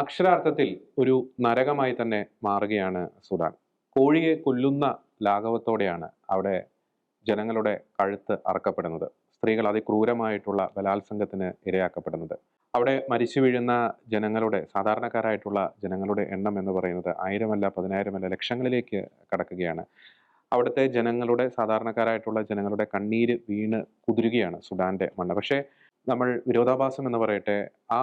അക്ഷരാർത്ഥത്തിൽ ഒരു നരകമായി തന്നെ മാറുകയാണ് സുഡാൻ. കോഴിയെ കൊല്ലുന്ന ലാഘവത്തോടെയാണ് അവിടെ ജനങ്ങളുടെ കഴുത്ത് അറക്കപ്പെടുന്നത്. സ്ത്രീകൾ അതിക്രൂരമായിട്ടുള്ള ബലാത്സംഗത്തിന് ഇരയാക്കപ്പെടുന്നത്. അവിടെ മരിച്ചു വീഴുന്ന ജനങ്ങളുടെ സാധാരണക്കാരായിട്ടുള്ള ജനങ്ങളുടെ എണ്ണം എന്ന് പറയുന്നത് ആയിരമല്ല പതിനായിരമല്ല ലക്ഷങ്ങളിലേക്ക് കടക്കുകയാണ്. അവിടുത്തെ ജനങ്ങളുടെ സാധാരണക്കാരായിട്ടുള്ള ജനങ്ങളുടെ കണ്ണീര് വീണ് കുതിരുകയാണ് സുഡാന്റെ മണ്ണ്. പക്ഷേ നമ്മൾ വിരോധാഭാസം എന്ന് പറയട്ടെ ആ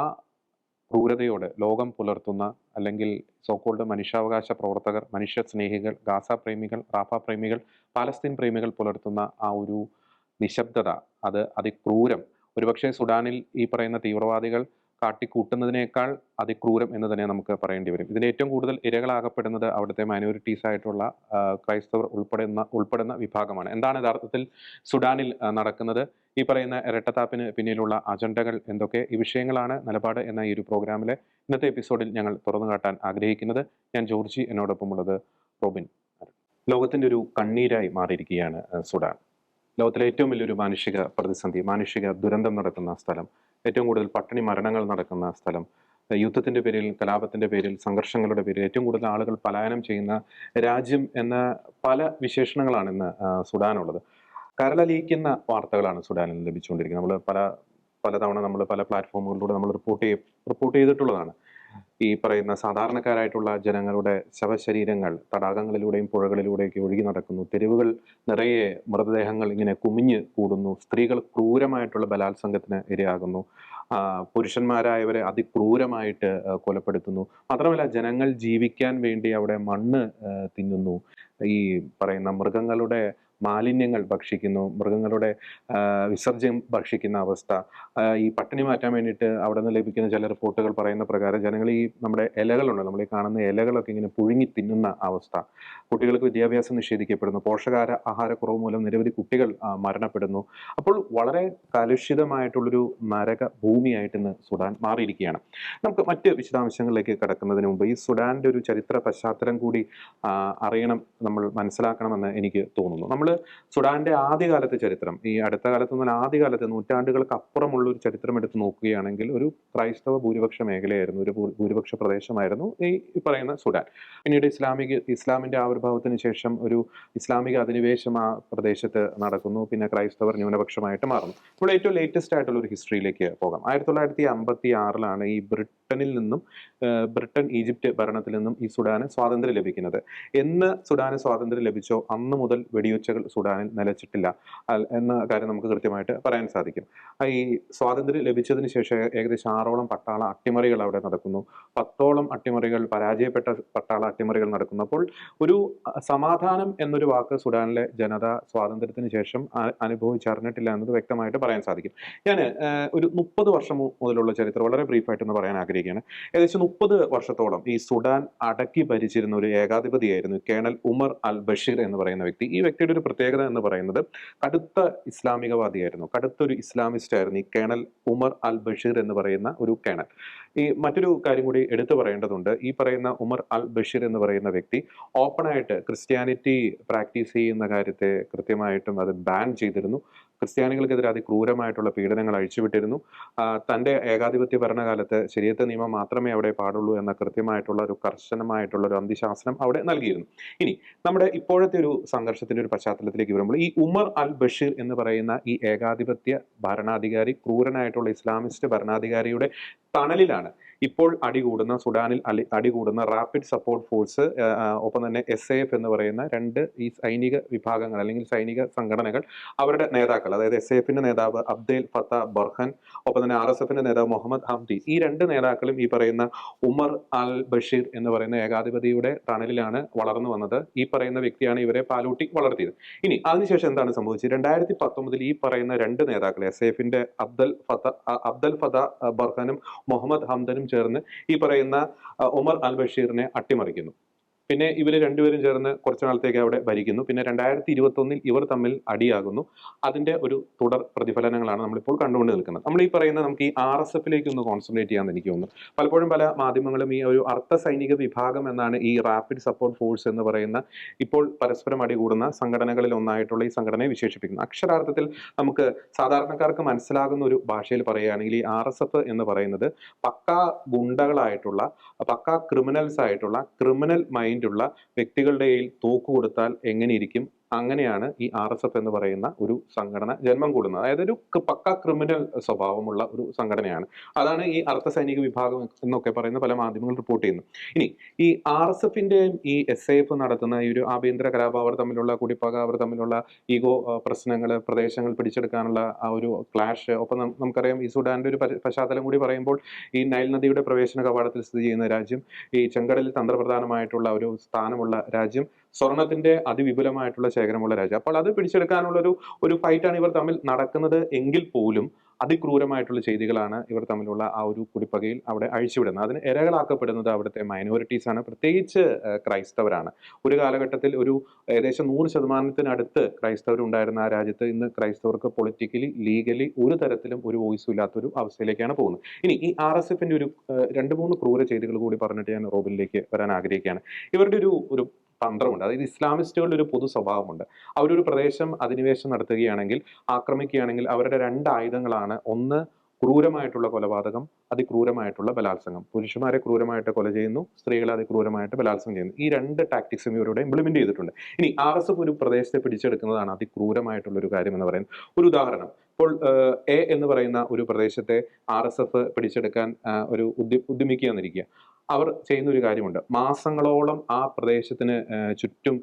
ക്രൂരതയോട് ലോകം പുലർത്തുന്ന അല്ലെങ്കിൽ സോക്കോൾഡ് മനുഷ്യാവകാശ പ്രവർത്തകർ മനുഷ്യ സ്നേഹികൾ ഗാസ പ്രേമികൾ റാഫ പ്രേമികൾ പാലസ്തീൻ പ്രേമികൾ പുലർത്തുന്ന ആ ഒരു നിശബ്ദത അത് അതിക്രൂരം. ഒരുപക്ഷെ സുഡാനിൽ ഈ പറയുന്ന തീവ്രവാദികൾ കാട്ടിക്കൂട്ടുന്നതിനേക്കാൾ അതിക്രൂരം എന്ന് തന്നെ നമുക്ക് പറയേണ്ടി വരും. ഇതിന് ഏറ്റവും കൂടുതൽ ഇരകളാകപ്പെടുന്നത് അവിടുത്തെ മൈനോറിറ്റീസ് ആയിട്ടുള്ള ക്രൈസ്തവർ ഉൾപ്പെടുന്ന ഉൾപ്പെടുന്ന വിഭാഗമാണ്. എന്താണ് യഥാർത്ഥത്തിൽ സുഡാനിൽ നടക്കുന്നത്? ഈ പറയുന്ന ഇരട്ടത്താപ്പിന് പിന്നിലുള്ള അജണ്ടകൾ എന്തൊക്കെ? ഈ വിഷയങ്ങളാണ് നിലപാട് എന്ന ഈ ഒരു പ്രോഗ്രാമിലെ ഇന്നത്തെ എപ്പിസോഡിൽ ഞങ്ങൾ തുറന്നു കാട്ടാൻ ആഗ്രഹിക്കുന്നത്. ഞാൻ ജോർജി എന്നോടൊപ്പം ഉള്ളത് റോബിൻ. ലോകത്തിന്റെ ഒരു കണ്ണീരായി മാറിയിരിക്കുകയാണ് സുഡാൻ. ലോകത്തിലെ ഏറ്റവും വലിയൊരു മാനുഷിക പ്രതിസന്ധി മാനുഷിക ദുരന്തം നടക്കുന്ന സ്ഥലം ഏറ്റവും കൂടുതൽ പട്ടിണി മരണങ്ങൾ നടക്കുന്ന സ്ഥലം. യുദ്ധത്തിന്റെ പേരിൽ കലാപത്തിന്റെ പേരിൽ സംഘർഷങ്ങളുടെ പേരിൽ ഏറ്റവും കൂടുതൽ ആളുകൾ പലായനം ചെയ്യുന്ന രാജ്യം എന്ന പല വിശേഷണങ്ങളാണ് ഇന്ന് സുഡാനുള്ളത്. കരളലിയിക്കുന്ന വാർത്തകളാണ് സുഡാനിൽ ലഭിച്ചുകൊണ്ടിരിക്കുന്നത്. നമ്മൾ പല പലതവണ നമ്മൾ പല പ്ലാറ്റ്ഫോമുകളിലൂടെ നമ്മൾ റിപ്പോർട്ട് ചെയ്യ റിപ്പോർട്ട് ചെയ്തിട്ടുള്ളതാണ്. ഈ പറയുന്ന സാധാരണക്കാരായിട്ടുള്ള ജനങ്ങളുടെ ശവശരീരങ്ങൾ തടാകങ്ങളിലൂടെയും പുഴകളിലൂടെയൊക്കെ ഒഴുകി നടക്കുന്നു. തെരുവുകൾ നിറയെ മൃതദേഹങ്ങൾ ഇങ്ങനെ കുമിഞ്ഞ് കൂടുന്നു. സ്ത്രീകൾ ക്രൂരമായിട്ടുള്ള ബലാത്സംഗത്തിന് ഇരയാകുന്നു. പുരുഷന്മാരായവരെ അതിക്രൂരമായിട്ട് കൊലപ്പെടുത്തുന്നു. മാത്രമല്ല ജനങ്ങൾ ജീവിക്കാൻ വേണ്ടി അവിടെ മണ്ണ് തിന്നുന്നു. ഈ പറയുന്ന മൃഗങ്ങളുടെ മാലിന്യങ്ങൾ ഭക്ഷിക്കുന്നു മൃഗങ്ങളുടെ വിസർജ്യം ഭക്ഷിക്കുന്ന അവസ്ഥ. ഈ പട്ടിണി മാറ്റാൻ വേണ്ടിയിട്ട് അവിടെ നിന്ന് ലഭിക്കുന്ന ചില റിപ്പോർട്ടുകൾ പറയുന്ന പ്രകാരം ജനങ്ങൾ ഈ നമ്മുടെ ഇലകളുണ്ട് നമ്മൾ ഈ കാണുന്ന ഇലകളൊക്കെ ഇങ്ങനെ പുഴുങ്ങി തിന്നുന്ന അവസ്ഥ. കുട്ടികൾക്ക് വിദ്യാഭ്യാസം നിഷേധിക്കപ്പെടുന്നു പോഷകാഹാര ആഹാരക്കുറവ് മൂലം നിരവധി കുട്ടികൾ മരണപ്പെടുന്നു. അപ്പോൾ വളരെ കലുഷിതമായിട്ടുള്ളൊരു നരക ഭൂമിയായിട്ട് ഇന്ന് സുഡാൻ മാറിയിരിക്കുകയാണ്. നമുക്ക് മറ്റ് വിശദാംശങ്ങളിലേക്ക് കടക്കുന്നതിന് മുമ്പ് ഈ സുഡാന്റെ ഒരു ചരിത്ര പശ്ചാത്തലം കൂടി അറിയണം നമ്മൾ മനസ്സിലാക്കണമെന്ന് എനിക്ക് തോന്നുന്നു. നമ്മൾ സുഡാന്റെ ആദ്യകാലത്തെ ചരിത്രം. ഈ അടുത്ത കാലത്ത് എന്നാൽ ആദ്യകാലത്തെ നൂറ്റാണ്ടുകൾക്ക് അപ്പുറമുള്ള ഒരു ചരിത്രം എടുത്ത് നോക്കുകയാണെങ്കിൽ ഒരു ക്രൈസ്തവ ഭൂരിപക്ഷ മേഖലയായിരുന്നു ഒരു ഭൂരിപക്ഷ പ്രദേശമായിരുന്നു ഈ പറയുന്ന സുഡാൻ. പിന്നീട് ഇസ്ലാമിക ഇസ്ലാമിന്റെ ആവിർഭാവത്തിന് ശേഷം ഒരു ഇസ്ലാമിക അധിനിവേശം ആ പ്രദേശത്ത് നടക്കുന്നു. പിന്നെ ക്രൈസ്തവർ ന്യൂനപക്ഷമായിട്ട് മാറുന്നു. നമ്മൾ ഏറ്റവും ലേറ്റസ്റ്റ് ആയിട്ടുള്ള ഒരു ഹിസ്റ്ററിയിലേക്ക് പോകാം. ആയിരത്തി തൊള്ളായിരത്തി അമ്പത്തി ആറിലാണ് ഈ ബ്രിട്ടനിൽ നിന്നും ബ്രിട്ടൻ ഈജിപ്റ്റ് ഭരണത്തിൽ നിന്നും ഈ സുഡാന് സ്വാതന്ത്ര്യം ലഭിക്കുന്നത്. എന്ന് സുഡാന് സ്വാതന്ത്ര്യം ലഭിച്ചോ? അന്ന് മുതൽ വെടിയൊച്ചകൾ സുഡാനിൽ നിലച്ചിട്ടില്ല. എന്ന കാര്യം നമുക്ക് കൃത്യമായിട്ട് പറയാൻ സാധിക്കും. ഈ സ്വാതന്ത്ര്യം ലഭിച്ചതിന് ശേഷം ഏകദേശം ആറോളം പട്ടാള അട്ടിമറികൾ അവിടെ നടക്കുന്നു. പത്തോളം അട്ടിമറികൾ പരാജയപ്പെട്ട പട്ടാള അട്ടിമറികൾ നടക്കുന്നപ്പോൾ ഒരു സമാധാനം എന്നൊരു വാക്ക് സുഡാനിലെ ജനത സ്വാതന്ത്ര്യത്തിന് ശേഷം അനുഭവിച്ചറിഞ്ഞിട്ടില്ല എന്നത് വ്യക്തമായിട്ട് പറയാൻ സാധിക്കും. ഞാൻ ഒരു മുപ്പത് വർഷം മുതലുള്ള ചരിത്രം വളരെ ബ്രീഫായിട്ടൊന്ന് പറയാൻ ആഗ്രഹിക്കുകയാണ്. ഏകദേശം മുപ്പത് വർഷത്തോളം ഈ സുഡാൻ അടക്കി ഭരിച്ചിരുന്ന ഒരു ഏകാധിപതിയായിരുന്നു കേണൽ ഉമർ അൽ ബഷീർ എന്ന് പറയുന്ന വ്യക്തി. ഈ വ്യക്തിയുടെ ഒരു പ്രത്യേകത എന്ന് പറയുന്നത് കടുത്ത ഇസ്ലാമികവാദിയായിരുന്നു. കടുത്തൊരു ഇസ്ലാമിസ്റ്റ് ആയിരുന്നു ഈ കേണൽ ഉമർ അൽ ബഷീർ എന്ന് പറയുന്ന ഒരു കേണൽ. ഈ മറ്റൊരു കാര്യം കൂടി എടുത്തു പറയേണ്ടതുണ്ട്. ഈ പറയുന്ന ഉമർ അൽ ബഷീർ എന്ന് പറയുന്ന വ്യക്തി ഓപ്പണായിട്ട് ക്രിസ്ത്യാനിറ്റി പ്രാക്ടീസ് ചെയ്യുന്ന കാര്യത്തെ കൃത്യമായിട്ടും അത് ബാൻ ചെയ്തിരുന്നു. ക്രിസ്ത്യാനികൾക്കെതിരെ അതിക്രൂരമായിട്ടുള്ള പീഡനങ്ങൾ അഴിച്ചുവിട്ടിരുന്നു. തന്റെ ഏകാധിപത്യ ഭരണകാലത്ത് ശരിയത്തെ നിയമം മാത്രമേ അവിടെ പാടുള്ളൂ എന്ന കൃത്യമായിട്ടുള്ള ഒരു കർശനമായിട്ടുള്ള ഒരു അന്ത്യശാസനം അവിടെ നൽകിയിരുന്നു. ഇനി നമ്മുടെ ഇപ്പോഴത്തെ ഒരു സംഘർഷത്തിന്റെ ഒരു പശ്ചാത്തലത്തിലേക്ക് വരുമ്പോൾ ഈ ഉമർ അൽ ബഷീർ എന്ന് പറയുന്ന ഈ ഏകാധിപത്യ ഭരണാധികാരി ക്രൂരനായിട്ടുള്ള ഇസ്ലാമിസ്റ്റ് ഭരണാധികാരിയുടെ തണലിലാണ്. ഇപ്പോൾ അടികൂടുന്ന സുഡാനിൽ അലി അടികൂടുന്ന റാപ്പിഡ് സപ്പോർട്ട് ഫോഴ്സ് ഒപ്പം തന്നെ എസ് എ എഫ് എന്ന് പറയുന്ന രണ്ട് ഈ സൈനിക വിഭാഗങ്ങൾ അല്ലെങ്കിൽ സൈനിക സംഘടനകൾ അവരുടെ നേതാക്കൾ അതായത് എസ് എഫിന്റെ നേതാവ് അബ്ദേൽ ഫത്ത ബർഹൻ ഒപ്പം തന്നെ ആർ എസ് എഫിന്റെ നേതാവ് മുഹമ്മദ് ഹംദി. ഈ രണ്ട് നേതാക്കളും ഈ പറയുന്ന ഉമർ അൽ ബഷീർ എന്ന് പറയുന്ന ഏകാധിപതിയുടെ തണലിലാണ് വളർന്നു വന്നത്. ഈ പറയുന്ന വ്യക്തിയാണ് ഇവരെ പാലൂട്ടി വളർത്തിയത്. ഇനി അതിനുശേഷം എന്താണ് സംഭവിച്ചത്? രണ്ടായിരത്തി പത്തൊമ്പതിൽ ഈ പറയുന്ന രണ്ട് നേതാക്കൾ എസ് എഫിന്റെ അബ്ദൽ ഫത്ത അബ്ദൽ ഫത ബർഹനും മുഹമ്മദ് ഹംദനും ചേർന്ന് ഈ പറയുന്ന ഉമർ അൽ ബഷീറിനെ അട്ടിമറിക്കുന്നു. പിന്നെ ഇവർ രണ്ടുപേരും ചേർന്ന് കുറച്ചു നാളത്തേക്ക് അവിടെ ഭരിക്കുന്നു. പിന്നെ രണ്ടായിരത്തി ഇരുപത്തി ഒന്നിൽ ഇവർ തമ്മിൽ അടിയാകുന്നു. അതിന്റെ ഒരു തുടർ പ്രതിഫലനങ്ങളാണ് നമ്മളിപ്പോൾ കണ്ടുകൊണ്ട് നിൽക്കുന്നത്. നമ്മൾ ഈ പറയുന്ന നമുക്ക് ഈ ആർ എസ് എഫിലേക്ക് ഒന്ന് കോൺസെൻട്രേറ്റ് ചെയ്യാൻ എനിക്ക് തോന്നുന്നു. പലപ്പോഴും പല മാധ്യമങ്ങളും ഈ ഒരു അർദ്ധ സൈനിക വിഭാഗം എന്നാണ് ഈ റാപ്പിഡ് സപ്പോർട്ട് ഫോഴ്സ് എന്ന് പറയുന്ന ഇപ്പോൾ പരസ്പരം അടികൂടുന്ന സംഘടനകളിൽ ഒന്നായിട്ടുള്ള ഈ സംഘടനയെ വിശേഷിപ്പിക്കുന്നു. അക്ഷരാർത്ഥത്തിൽ നമുക്ക് സാധാരണക്കാർക്ക് മനസ്സിലാകുന്ന ഒരു ഭാഷയിൽ പറയുകയാണെങ്കിൽ ഈ ആർ എസ് എഫ് എന്ന് പറയുന്നത് പക്കാ ഗുണ്ടകളായിട്ടുള്ള പക്കാ ക്രിമിനൽസ് ആയിട്ടുള്ള ക്രിമിനൽ മൈൻഡുള്ള വ്യക്തികളുടെ കയ്യിൽ തോക്ക് കൊടുത്താൽ എങ്ങനെയിരിക്കും അങ്ങനെയാണ് ഈ ആർ എസ് എഫ് എന്ന് പറയുന്ന ഒരു സംഘടന ജന്മം കൂടുന്നത്. അതായത് ഒരു പക്ക ക്രിമിനൽ സ്വഭാവമുള്ള ഒരു സംഘടനയാണ്. അതാണ് ഈ അർദ്ധ സൈനിക വിഭാഗം എന്നൊക്കെ പറയുന്ന പല മാധ്യമങ്ങൾ റിപ്പോർട്ട് ചെയ്യുന്നു. ഇനി ഈ ആർ എസ് എഫിന്റെയും ഈ എസ് ഐ എഫ് നടത്തുന്ന ഈ ഒരു ആഭ്യന്തര കലാപം അവർ തമ്മിലുള്ള കുടിപ്പക അവർ തമ്മിലുള്ള ഈഗോ പ്രശ്നങ്ങൾ പ്രദേശങ്ങൾ പിടിച്ചെടുക്കാനുള്ള ആ ഒരു ക്ലാഷ് ഒപ്പം നമുക്കറിയാം ഈ സുഡാന്റെ ഒരു പശ്ചാത്തലം കൂടി പറയുമ്പോൾ ഈ നൈൽ നദിയുടെ പ്രവേശന കവാടത്തിൽ സ്ഥിതി ചെയ്യുന്ന രാജ്യം ഈ ചെങ്കടലിൽ തന്ത്രപ്രധാനമായിട്ടുള്ള ഒരു സ്ഥാനമുള്ള രാജ്യം സ്വർണത്തിന്റെ അതിവിപുലമായിട്ടുള്ള ശേഖരമുള്ള രാജ്യം അപ്പോൾ അത് പിടിച്ചെടുക്കാനുള്ള ഒരു ഒരു ഫൈറ്റാണ് ഇവർ തമ്മിൽ നടക്കുന്നത് എങ്കിൽ പോലും അതിക്രൂരമായിട്ടുള്ള ചെയ്തികളാണ് ഇവർ തമ്മിലുള്ള ആ ഒരു കുടിപ്പകയിൽ അവിടെ അഴിച്ചുവിടുന്നത്. അതിന് ഇരകളാക്കപ്പെടുന്നത് അവിടുത്തെ മൈനോറിറ്റീസ് ആണ്. പ്രത്യേകിച്ച് ക്രൈസ്തവരാണ്. ഒരു കാലഘട്ടത്തിൽ ഒരു ഏകദേശം നൂറ് ശതമാനത്തിനടുത്ത് ക്രൈസ്തവർ ഉണ്ടായിരുന്ന ആ രാജ്യത്ത് ഇന്ന് ക്രൈസ്തവർക്ക് പൊളിറ്റിക്കലി ലീഗലി ഒരു തരത്തിലും ഒരു വോയിസും ഇല്ലാത്തൊരു അവസ്ഥയിലേക്കാണ് പോകുന്നത്. ഇനി ഈ ആർ എസ് എഫിന്റെ ഒരു രണ്ട് മൂന്ന് ക്രൂര ചെയ്തികൾ കൂടി പറഞ്ഞിട്ട് ഞാൻ റോബിലേക്ക് വരാൻ ആഗ്രഹിക്കുകയാണ്. ഇവരുടെ ഒരു ഒരു തന്ത്രമുണ്ട്. അതായത് ഇസ്ലാമിസ്റ്റുകളുടെ ഒരു പൊതു സ്വഭാവമുണ്ട്. അവരൊരു പ്രദേശം അധിനിവേശം നടത്തുകയാണെങ്കിൽ ആക്രമിക്കുകയാണെങ്കിൽ അവരുടെ രണ്ട് ആയുധങ്ങളാണ്. ഒന്ന് ക്രൂരമായിട്ടുള്ള കൊലപാതകം അതിക്രൂരമായിട്ടുള്ള ബലാത്സംഗം. പുരുഷന്മാരെ ക്രൂരമായിട്ട് കൊല ചെയ്യുന്നു സ്ത്രീകളെ അതിക്രൂരമായിട്ട് ബലാത്സംഗം ചെയ്യുന്നു. ഈ രണ്ട് ടാക്ടിക്സും ഇവരുടെ ഇംപ്ലിമെന്റ് ചെയ്തിട്ടുണ്ട്. ഇനി ആർ എസ് എഫ് ഒരു പ്രദേശത്തെ പിടിച്ചെടുക്കുന്നതാണ് അതിക്രൂരമായിട്ടുള്ള ഒരു കാര്യം എന്ന് പറയുന്നത്. ഒരു ഉദാഹരണം. ഇപ്പോൾ എ എന്ന് പറയുന്ന ഒരു പ്രദേശത്തെ ആർ എസ് എഫ് പിടിച്ചെടുക്കാൻ ഒരു ഉദ്യ ഉദ്യമിക്കുക എന്നിരിക്കുക അവർ ചെയ്യുന്ന ഒരു കാര്യമുണ്ട്. മാസങ്ങളോളം ആ പ്രദേശത്തിന് ചുറ്റും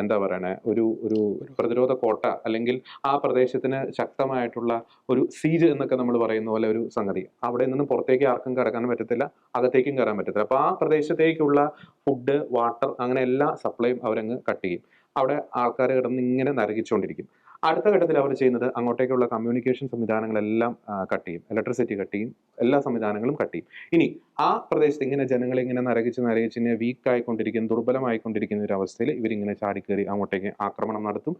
എന്താ പറയണേ ഒരു ഒരു പ്രതിരോധ കോട്ട അല്ലെങ്കിൽ ആ പ്രദേശത്തിന് ശക്തമായിട്ടുള്ള ഒരു സീജ് എന്നൊക്കെ നമ്മൾ പറയുന്ന പോലെ ഒരു സംഗതി. അവിടെ നിന്നും പുറത്തേക്ക് ആർക്കും കടക്കാൻ പറ്റത്തില്ല അകത്തേക്കും കയറാൻ പറ്റത്തില്ല. അപ്പൊ ആ പ്രദേശത്തേക്കുള്ള ഫുഡ് വാട്ടർ അങ്ങനെ എല്ലാ സപ്ലൈയും അവരങ്ങ് കട്ട് ചെയ്യും. അവിടെ ആൾക്കാർ കിടന്ന് ഇങ്ങനെ നരകിച്ചുകൊണ്ടിരിക്കും അടുത്ത ഘട്ടത്തിൽ അവർ ചെയ്യുന്നത് അങ്ങോട്ടേക്കുള്ള കമ്മ്യൂണിക്കേഷൻ സംവിധാനങ്ങളെല്ലാം കട്ട് ചെയ്യും. ഇലക്ട്രിസിറ്റി കട്ട് ചെയ്യും. എല്ലാ സംവിധാനങ്ങളും കട്ട് ചെയ്യും. ഇനി ആ പ്രദേശത്ത് ഇങ്ങനെ ജനങ്ങൾ ഇങ്ങനെ നരകിച്ച് നരകിച്ച് ഇങ്ങനെ വീക്ക് ആയിക്കൊണ്ടിരിക്കുന്ന ദുർബലമായിക്കൊണ്ടിരിക്കുന്ന ഒരു അവസ്ഥയിൽ ഇവരിങ്ങനെ ചാടിക്കേറി അങ്ങോട്ടേക്ക് ആക്രമണം നടത്തും.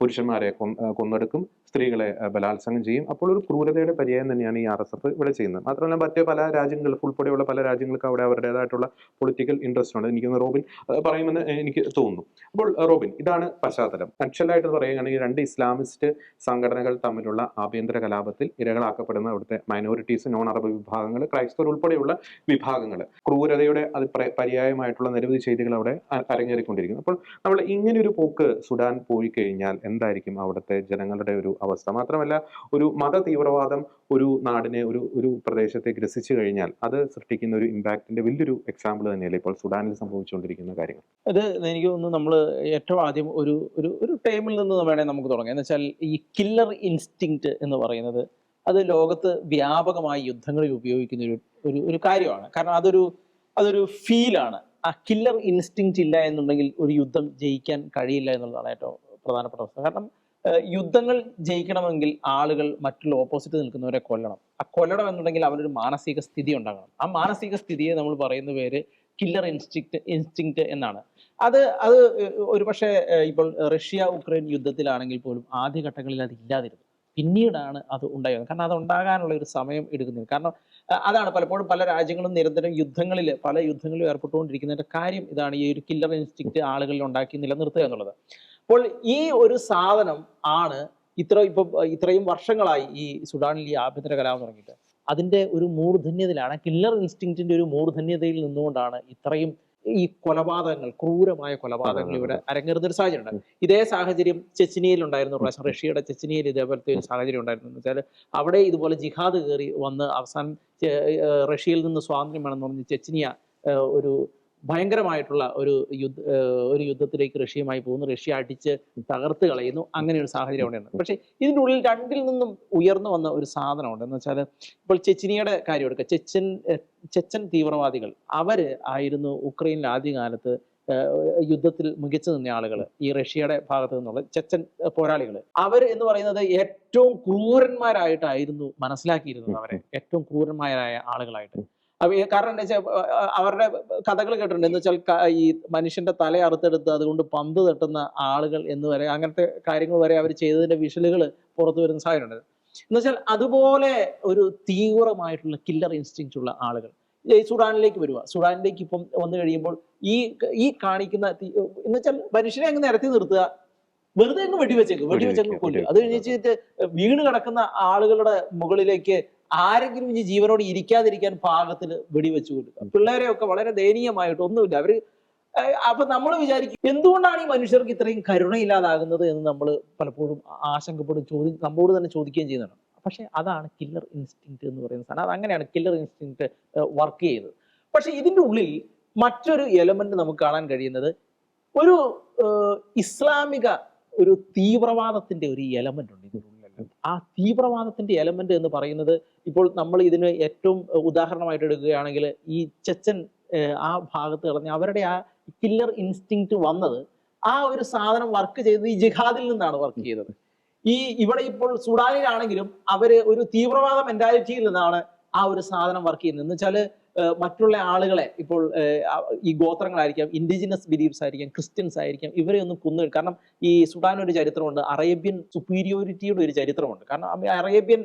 പുരുഷന്മാരെ കൊന്ന്- കൊന്നെടുക്കും. സ്ത്രീകളെ ബലാത്സംഗം ചെയ്യും. അപ്പോൾ ഒരു ക്രൂരതയുടെ പര്യായം തന്നെയാണ് ഈ ആർ എസ് എഫ് ഇവിടെ ചെയ്യുന്നത്. മാത്രമല്ല മറ്റ് പല രാജ്യങ്ങൾ ഉൾപ്പെടെയുള്ള പല രാജ്യങ്ങൾക്ക് അവിടെ അവരുടേതായിട്ടുള്ള പൊളിറ്റിക്കൽ ഇൻട്രസ്റ്റ് ഉണ്ട്. എനിക്കൊന്ന് റോബിൻ പറയുമെന്ന് എനിക്ക് തോന്നുന്നു. അപ്പോൾ റോബിൻ ഇതാണ് പശ്ചാത്തലം. നക്ഷലായിട്ട് പറയുകയാണെങ്കിൽ രണ്ട് ഇസ്ലാമിസ്റ്റ് സംഘടനകൾ തമ്മിലുള്ള ആഭ്യന്തര കലാപത്തിൽ ഇരകളാക്കപ്പെടുന്ന അവിടുത്തെ മൈനോറിറ്റീസ് നോൺ അറബ് വിഭാഗങ്ങൾ ക്രൈസ്തവർ ഉൾപ്പെടെയുള്ള വിഭാഗങ്ങൾ. ക്രൂരതയുടെ അത് പര്യായമായിട്ടുള്ള നിരവധി ചെയ്തികൾ അവിടെ അരങ്ങേറിക്കൊണ്ടിരിക്കുന്നു. അപ്പോൾ നമ്മൾ ഇങ്ങനെ ഒരു പോക്ക് സുഡാൻ പോയി കഴിഞ്ഞാൽ എന്തായിരിക്കും അവിടുത്തെ ജനങ്ങളുടെ ഒരു അവസ്ഥ? മാത്രമല്ല ഒരു മത തീവ്രവാദം ഒരു നാടിനെ ഒരു ഒരു പ്രദേശത്തെ ഗ്രസിച്ചു കഴിഞ്ഞാൽ അത് സൃഷ്ടിക്കുന്ന ഒരു ഇമ്പാക്റ്റിന്റെ വലിയൊരു എക്സാമ്പിൾ തന്നെയല്ലേ ഇപ്പോൾ സുഡാനിൽ സംഭവിച്ചുകൊണ്ടിരിക്കുന്ന കാര്യങ്ങൾ? അത് എനിക്ക് തോന്നുന്നു നമ്മൾ ഏറ്റവും ആദ്യം ഒരു ഒരു ഒരു ടൈമിൽ നിന്ന് വേണേൽ നമുക്ക് തുടങ്ങാം. എന്ന് വെച്ചാൽ ഈ കില്ലർ ഇൻസ്റ്റിങ്ക്റ്റ് എന്ന് പറയുന്നത് അത് ലോകത്ത് വ്യാപകമായി യുദ്ധങ്ങളിൽ ഉപയോഗിക്കുന്ന ഒരു ഒരു ഒരു കാര്യമാണ്. കാരണം അതൊരു അതൊരു ഫീലാണ് ആ കില്ലർ ഇൻസ്റ്റിങ്ക്റ്റ് ഇല്ല എന്നുണ്ടെങ്കിൽ ഒരു യുദ്ധം ജയിക്കാൻ കഴിയില്ല എന്നുള്ളതാണ് ഏറ്റവും പ്രധാനപ്പെട്ട അവസ്ഥ. കാരണം യുദ്ധങ്ങൾ ജയിക്കണമെങ്കിൽ ആളുകൾ മറ്റുള്ള ഓപ്പോസിറ്റ് നിൽക്കുന്നവരെ കൊല്ലണം. ആ കൊല്ലണം എന്നുണ്ടെങ്കിൽ അവനൊരു മാനസിക സ്ഥിതി ഉണ്ടാകണം. ആ മാനസിക സ്ഥിതിയെ നമ്മൾ പറയുന്ന പേര് കില്ലർ ഇൻസ്റ്റിക്ട് ഇൻസ്റ്റിങ്ക്റ്റ് എന്നാണ്. അത് അത് ഒരു പക്ഷേ ഇപ്പോൾ റഷ്യ ഉക്രൈൻ യുദ്ധത്തിലാണെങ്കിൽ പോലും ആദ്യഘട്ടങ്ങളിൽ അത് ഇല്ലാതിരുന്നു. പിന്നീടാണ് അത് ഉണ്ടായത്. കാരണം അത് ഉണ്ടാകാനുള്ള ഒരു സമയം എടുക്കുന്നത് കാരണം അതാണ് പലപ്പോഴും പല രാജ്യങ്ങളും നിരന്തരം യുദ്ധങ്ങളിൽ പല യുദ്ധങ്ങളിലും ഏർപ്പെട്ടുകൊണ്ടിരിക്കുന്നതിന്റെ കാര്യം ഇതാണ് ഈ ഒരു കില്ലർ ഇൻസ്റ്റിക്ട് ആളുകളിൽ ഉണ്ടാക്കി നിലനിർത്തുക എന്നുള്ളത്. അപ്പോൾ ഈ ഒരു സാധനം ആണ് ഇത്ര ഇപ്പൊ ഇത്രയും വർഷങ്ങളായി ഈ സുഡാനിൽ ഈ ആഭ്യന്തര കലാപം തുടങ്ങിയിട്ട്. അതിന്റെ ഒരു മൂർധന്യതയിലാണ് കില്ലർ ഇൻസ്റ്റിങ്റ്റിന്റെ ഒരു മൂർധന്യതയിൽ നിന്നുകൊണ്ടാണ് ഇത്രയും ഈ കൊലപാതകങ്ങൾ ക്രൂരമായ കൊലപാതകങ്ങൾ ഇവിടെ അരങ്ങേറുന്ന ഒരു സാഹചര്യം ഉണ്ട് ഇതേ സാഹചര്യം ചെച്ചിനിയയിൽ ഉണ്ടായിരുന്നു പ്രാവശ്യം റഷ്യയുടെ ചെച്ചിനിയയിൽ ഇതേപോലത്തെ ഒരു സാഹചര്യം ഉണ്ടായിരുന്നു. എന്ന് വെച്ചാൽ അവിടെ ഇതുപോലെ ജിഹാദ് കയറി വന്ന് അവസാനം റഷ്യയിൽ നിന്ന് സ്വാതന്ത്ര്യം വേണമെന്ന് പറഞ്ഞ് ചെച്ചിനിയ ഒരു ഭയങ്കരമായിട്ടുള്ള ഒരു യുദ്ധ ഒരു യുദ്ധത്തിലേക്ക് റഷ്യയുമായി പോകുന്നു. റഷ്യ അടിച്ച് തകർത്ത് കളയുന്നു. അങ്ങനെ ഒരു സാഹചര്യം അവിടെ ഉണ്ട് പക്ഷേ ഇതിന്റെ ഉള്ളിൽ രണ്ടിൽ നിന്നും ഉയർന്നു വന്ന ഒരു സാധനമുണ്ട്. എന്ന് വെച്ചാൽ ഇപ്പോൾ ചെച്ചിനിയുടെ കാര്യം എടുക്കുക ചെച്ചൻ ചെച്ചൻ തീവ്രവാദികൾ. അവർ ആയിരുന്നു ഉക്രൈനിൽ ആദ്യകാലത്ത് യുദ്ധത്തിൽ മികച്ചു നിന്ന ആളുകൾ ഈ റഷ്യയുടെ ഭാഗത്ത് നിന്നുള്ള ചെച്ചൻ പോരാളികൾ അവർ എന്ന് പറയുന്നത് ഏറ്റവും ക്രൂരന്മാരായിട്ടായിരുന്നു മനസ്സിലാക്കിയിരുന്നത് അവരെ. ഏറ്റവും ക്രൂരന്മാരായ ആളുകളായിട്ട്. കാരണം എന്താ വെച്ചാൽ അവരുടെ കഥകൾ കേട്ടിട്ടുണ്ട്. എന്ന് വെച്ചാൽ ഈ മനുഷ്യന്റെ തല അറുത്തെടുത്ത് അതുകൊണ്ട് പന്ത് തട്ടുന്ന ആളുകൾ എന്ന് വരെ അങ്ങനത്തെ കാര്യങ്ങൾ വരെ അവർ ചെയ്തതിന്റെ വിഷലുകൾ പുറത്തു വരുന്ന സാഹചര്യമുണ്ട്. എന്ന് വെച്ചാൽ അതുപോലെ ഒരു തീവ്രമായിട്ടുള്ള കില്ലർ ഇൻസ്റ്റിങ്റ്റ് ഉള്ള ആളുകൾ. സുഡാനിലേക്ക് വരിക സുഡാനിലേക്ക് ഇപ്പം വന്നു കഴിയുമ്പോൾ ഈ ഈ കാണിക്കുന്ന എന്ന് വെച്ചാൽ മനുഷ്യനെ അങ്ങ് നിരത്തി നിർത്തുക. വെറുതെ അങ്ങ് വെടിവെച്ചേക്ക്. വെടിവെച്ചങ്ങ് കൊല്ലുക. അത് കഴിഞ്ഞിട്ട് വീണ് കിടക്കുന്ന ആളുകളുടെ മുകളിലേക്ക് ആരെങ്കിലും ഇനി ജീവനോട് ഇരിക്കാതിരിക്കാൻ പാകത്തിന് വെടിവെച്ചു കൊടുക്കുക. പിള്ളേരെയൊക്കെ വളരെ ദയനീയമായിട്ട് ഒന്നുമില്ല. അവർ അപ്പൊ നമ്മൾ വിചാരിക്കും എന്തുകൊണ്ടാണ് ഈ മനുഷ്യർക്ക് ഇത്രയും കരുണയില്ലാതാകുന്നത് എന്ന് നമ്മൾ പലപ്പോഴും ആശങ്കപ്പെടും ചോദി നമ്മോട് തന്നെ ചോദിക്കുകയും ചെയ്യുന്നുണ്ട് പക്ഷെ അതാണ് കില്ലർ ഇൻസ്റ്റിങ്ക്റ്റ് എന്ന് പറയുന്ന സാധനം. അത് അങ്ങനെയാണ് കില്ലർ ഇൻസ്റ്റിങ്ക്റ്റ് വർക്ക് ചെയ്തത്. പക്ഷെ ഇതിന്റെ ഉള്ളിൽ മറ്റൊരു എലമെന്റ് നമുക്ക് കാണാൻ കഴിയുന്നത് ഒരു ഇസ്ലാമിക ഒരു തീവ്രവാദത്തിന്റെ ഒരു എലമെന്റ് ഉണ്ട് ഇതിനുള്ളിൽ ആ തീവ്രവാദത്തിന്റെ എലമെന്റ് എന്ന് പറയുന്നത് ഇപ്പോൾ നമ്മൾ ഇതിന് ഏറ്റവും ഉദാഹരണമായിട്ട് എടുക്കുകയാണെങ്കിൽ ഈ ചെച്ചൻ ആ ഭാഗത്ത് കിടന്ന അവരുടെ ആ കില്ലർ ഇൻസ്റ്റിങ് വന്നത് ആ ഒരു സാധനം വർക്ക് ചെയ്തത് ഈ ജിഹാദിൽ നിന്നാണ് വർക്ക് ചെയ്തത്. ഈ ഇവിടെ ഇപ്പോൾ സുഡാനിലാണെങ്കിലും അവർ ഒരു തീവ്രവാദ മെന്റാലിറ്റിയിൽ നിന്നാണ് ആ ഒരു സാധനം വർക്ക് ചെയ്യുന്നത്. എന്ന് വെച്ചാൽ ഏഹ് മറ്റുള്ള ആളുകളെ ഇപ്പോൾ ഈ ഗോത്രങ്ങളായിരിക്കാം ഇൻഡിജിനസ് ബിലീഫ്സ് ആയിരിക്കാം ക്രിസ്ത്യൻസ് ആയിരിക്കാം ഇവരെ ഒന്നും കുന്നു കാരണം ഈ സുഡാൻ ഒരു ചരിത്രമുണ്ട് അറേബ്യൻ സുപ്പീരിയോറിറ്റിയുടെ ഒരു ചരിത്രമുണ്ട്. കാരണം അറേബ്യൻ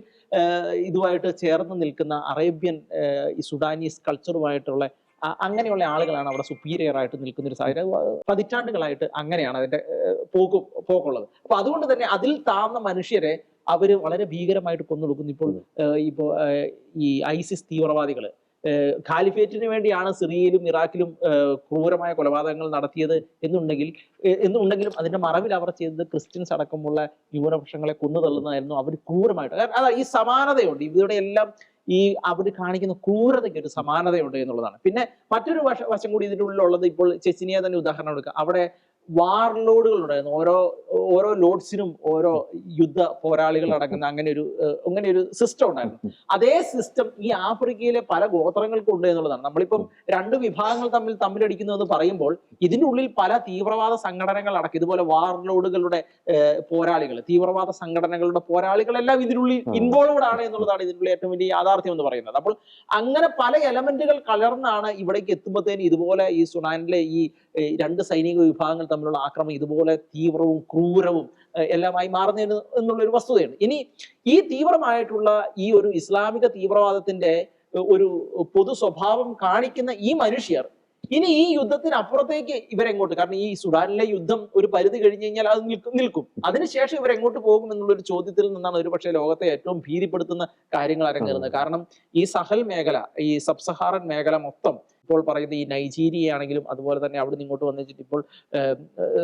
ഇതുമായിട്ട് ചേർന്ന് നിൽക്കുന്ന അറേബ്യൻ ഈ സുഡാനീസ് കൾച്ചറുമായിട്ടുള്ള അങ്ങനെയുള്ള ആളുകളാണ് അവിടെ സുപ്പീരിയർ ആയിട്ട് നിൽക്കുന്ന ഒരു സാഹചര്യം. പതിറ്റാണ്ടുകളായിട്ട് അങ്ങനെയാണ് അതിന്റെ പോക്ക് പോക്കുള്ളത്. അപ്പൊ അതുകൊണ്ട് തന്നെ അതിൽ താഴ്ന്ന മനുഷ്യരെ അവർ വളരെ ഭീകരമായിട്ട് കൊന്നൊടുക്കുന്നു ഇപ്പോൾ ഇപ്പോ ഈ ഐസിസ് തീവ്രവാദികൾ ഖാലിഫേറ്റിന് വേണ്ടിയാണ് സിറിയയിലും ഇറാഖിലും ക്രൂരമായ കൊലപാതകങ്ങൾ നടത്തിയത് എന്നുണ്ടെങ്കിൽ എന്നുണ്ടെങ്കിലും അതിന്റെ മറവിൽ അവർ ചെയ്തത് ക്രിസ്ത്യൻസ് അടക്കമുള്ള ന്യൂനപക്ഷങ്ങളെ കൊന്നു തള്ളുന്നതായിരുന്നു അവർ ക്രൂരമായിട്ട്. അതാ ഈ സമാനതയുണ്ട്. ഇവരുടെ എല്ലാം ഈ അവർ കാണിക്കുന്ന ക്രൂരതയ്ക്ക് ഒരു സമാനതയുണ്ട് എന്നുള്ളതാണ്. പിന്നെ മറ്റൊരു വശ കൂടി ഇതിന്റെ ഉള്ളിലുള്ളത് ഇപ്പോൾ ചെച്ചിനിയ തന്നെ ഉദാഹരണം എടുക്കുക അവിടെ വാർലോഡുകൾ ഉണ്ടായിരുന്നു. ഓരോ ഓരോ ലോഡ്സിനും ഓരോ യുദ്ധ പോരാളികൾ അടങ്ങുന്ന അങ്ങനെ ഒരു അങ്ങനെ ഒരു സിസ്റ്റം ഉണ്ടായിരുന്നു. അതേ സിസ്റ്റം ഈ ആഫ്രിക്കയിലെ പല ഗോത്രങ്ങൾക്കും ഉണ്ട് എന്നുള്ളതാണ്. നമ്മളിപ്പം രണ്ട് വിഭാഗങ്ങൾ തമ്മിൽ തമ്മിലടിക്കുന്നു എന്ന് പറയുമ്പോൾ ഇതിന്റെ ഉള്ളിൽ പല തീവ്രവാദ സംഘടനകൾ അടക്കം ഇതുപോലെ വാർലോഡുകളുടെ പോരാളികൾ തീവ്രവാദ സംഘടനകളുടെ പോരാളികളെല്ലാം ഇതിനുള്ളിൽ ഇൻവോൾവ്ഡ് ആണ് എന്നുള്ളതാണ് ഇതിനുള്ള ഏറ്റവും വലിയ യാഥാർത്ഥ്യം എന്ന് പറയുന്നത്. അപ്പോൾ അങ്ങനെ പല എലമെന്റുകൾ കലർന്നാണ് ഇവിടേക്ക് എത്തുമ്പോഴത്തേന് ഇതുപോലെ ഈ സുനാനിലെ ഈ രണ്ട് സൈനിക വിഭാഗങ്ങൾ തമ്മിലുള്ള ആക്രമണം ഇതുപോലെ തീവ്രവും ക്രൂരവും എല്ലാമായി മാറുന്നതിന് എന്നുള്ളൊരു വസ്തുതയാണ്. ഇനി ഈ തീവ്രമായിട്ടുള്ള ഈ ഒരു ഇസ്ലാമിക തീവ്രവാദത്തിന്റെ ഒരു പൊതു സ്വഭാവം കാണിക്കുന്ന ഈ മനുഷ്യർ ഇനി ഈ യുദ്ധത്തിന് അപ്പുറത്തേക്ക് ഇവരെങ്ങോട്ട്? കാരണം ഈ സുഡാനിലെ യുദ്ധം ഒരു പരിധി കഴിഞ്ഞു കഴിഞ്ഞാൽ അത് നിൽക്കും നിൽക്കും. അതിനുശേഷം ഇവരെങ്ങോട്ട് പോകും എന്നുള്ള ഒരു ചോദ്യത്തിൽ നിന്നാണ് ഒരുപക്ഷെ ലോകത്തെ ഏറ്റവും ഭീതിപ്പെടുത്തുന്ന കാര്യങ്ങൾ അരങ്ങേറുന്നത് കാരണം ഈ സഹൽ മേഖല ഈ സബ്സഹാറൻ മേഖല മൊത്തം ഇപ്പോൾ പറയുന്ന ഈ നൈജീരിയ ആണെങ്കിലും അതുപോലെ തന്നെ അവിടെ ഇങ്ങോട്ട് വന്നിട്ട് ഇപ്പോൾ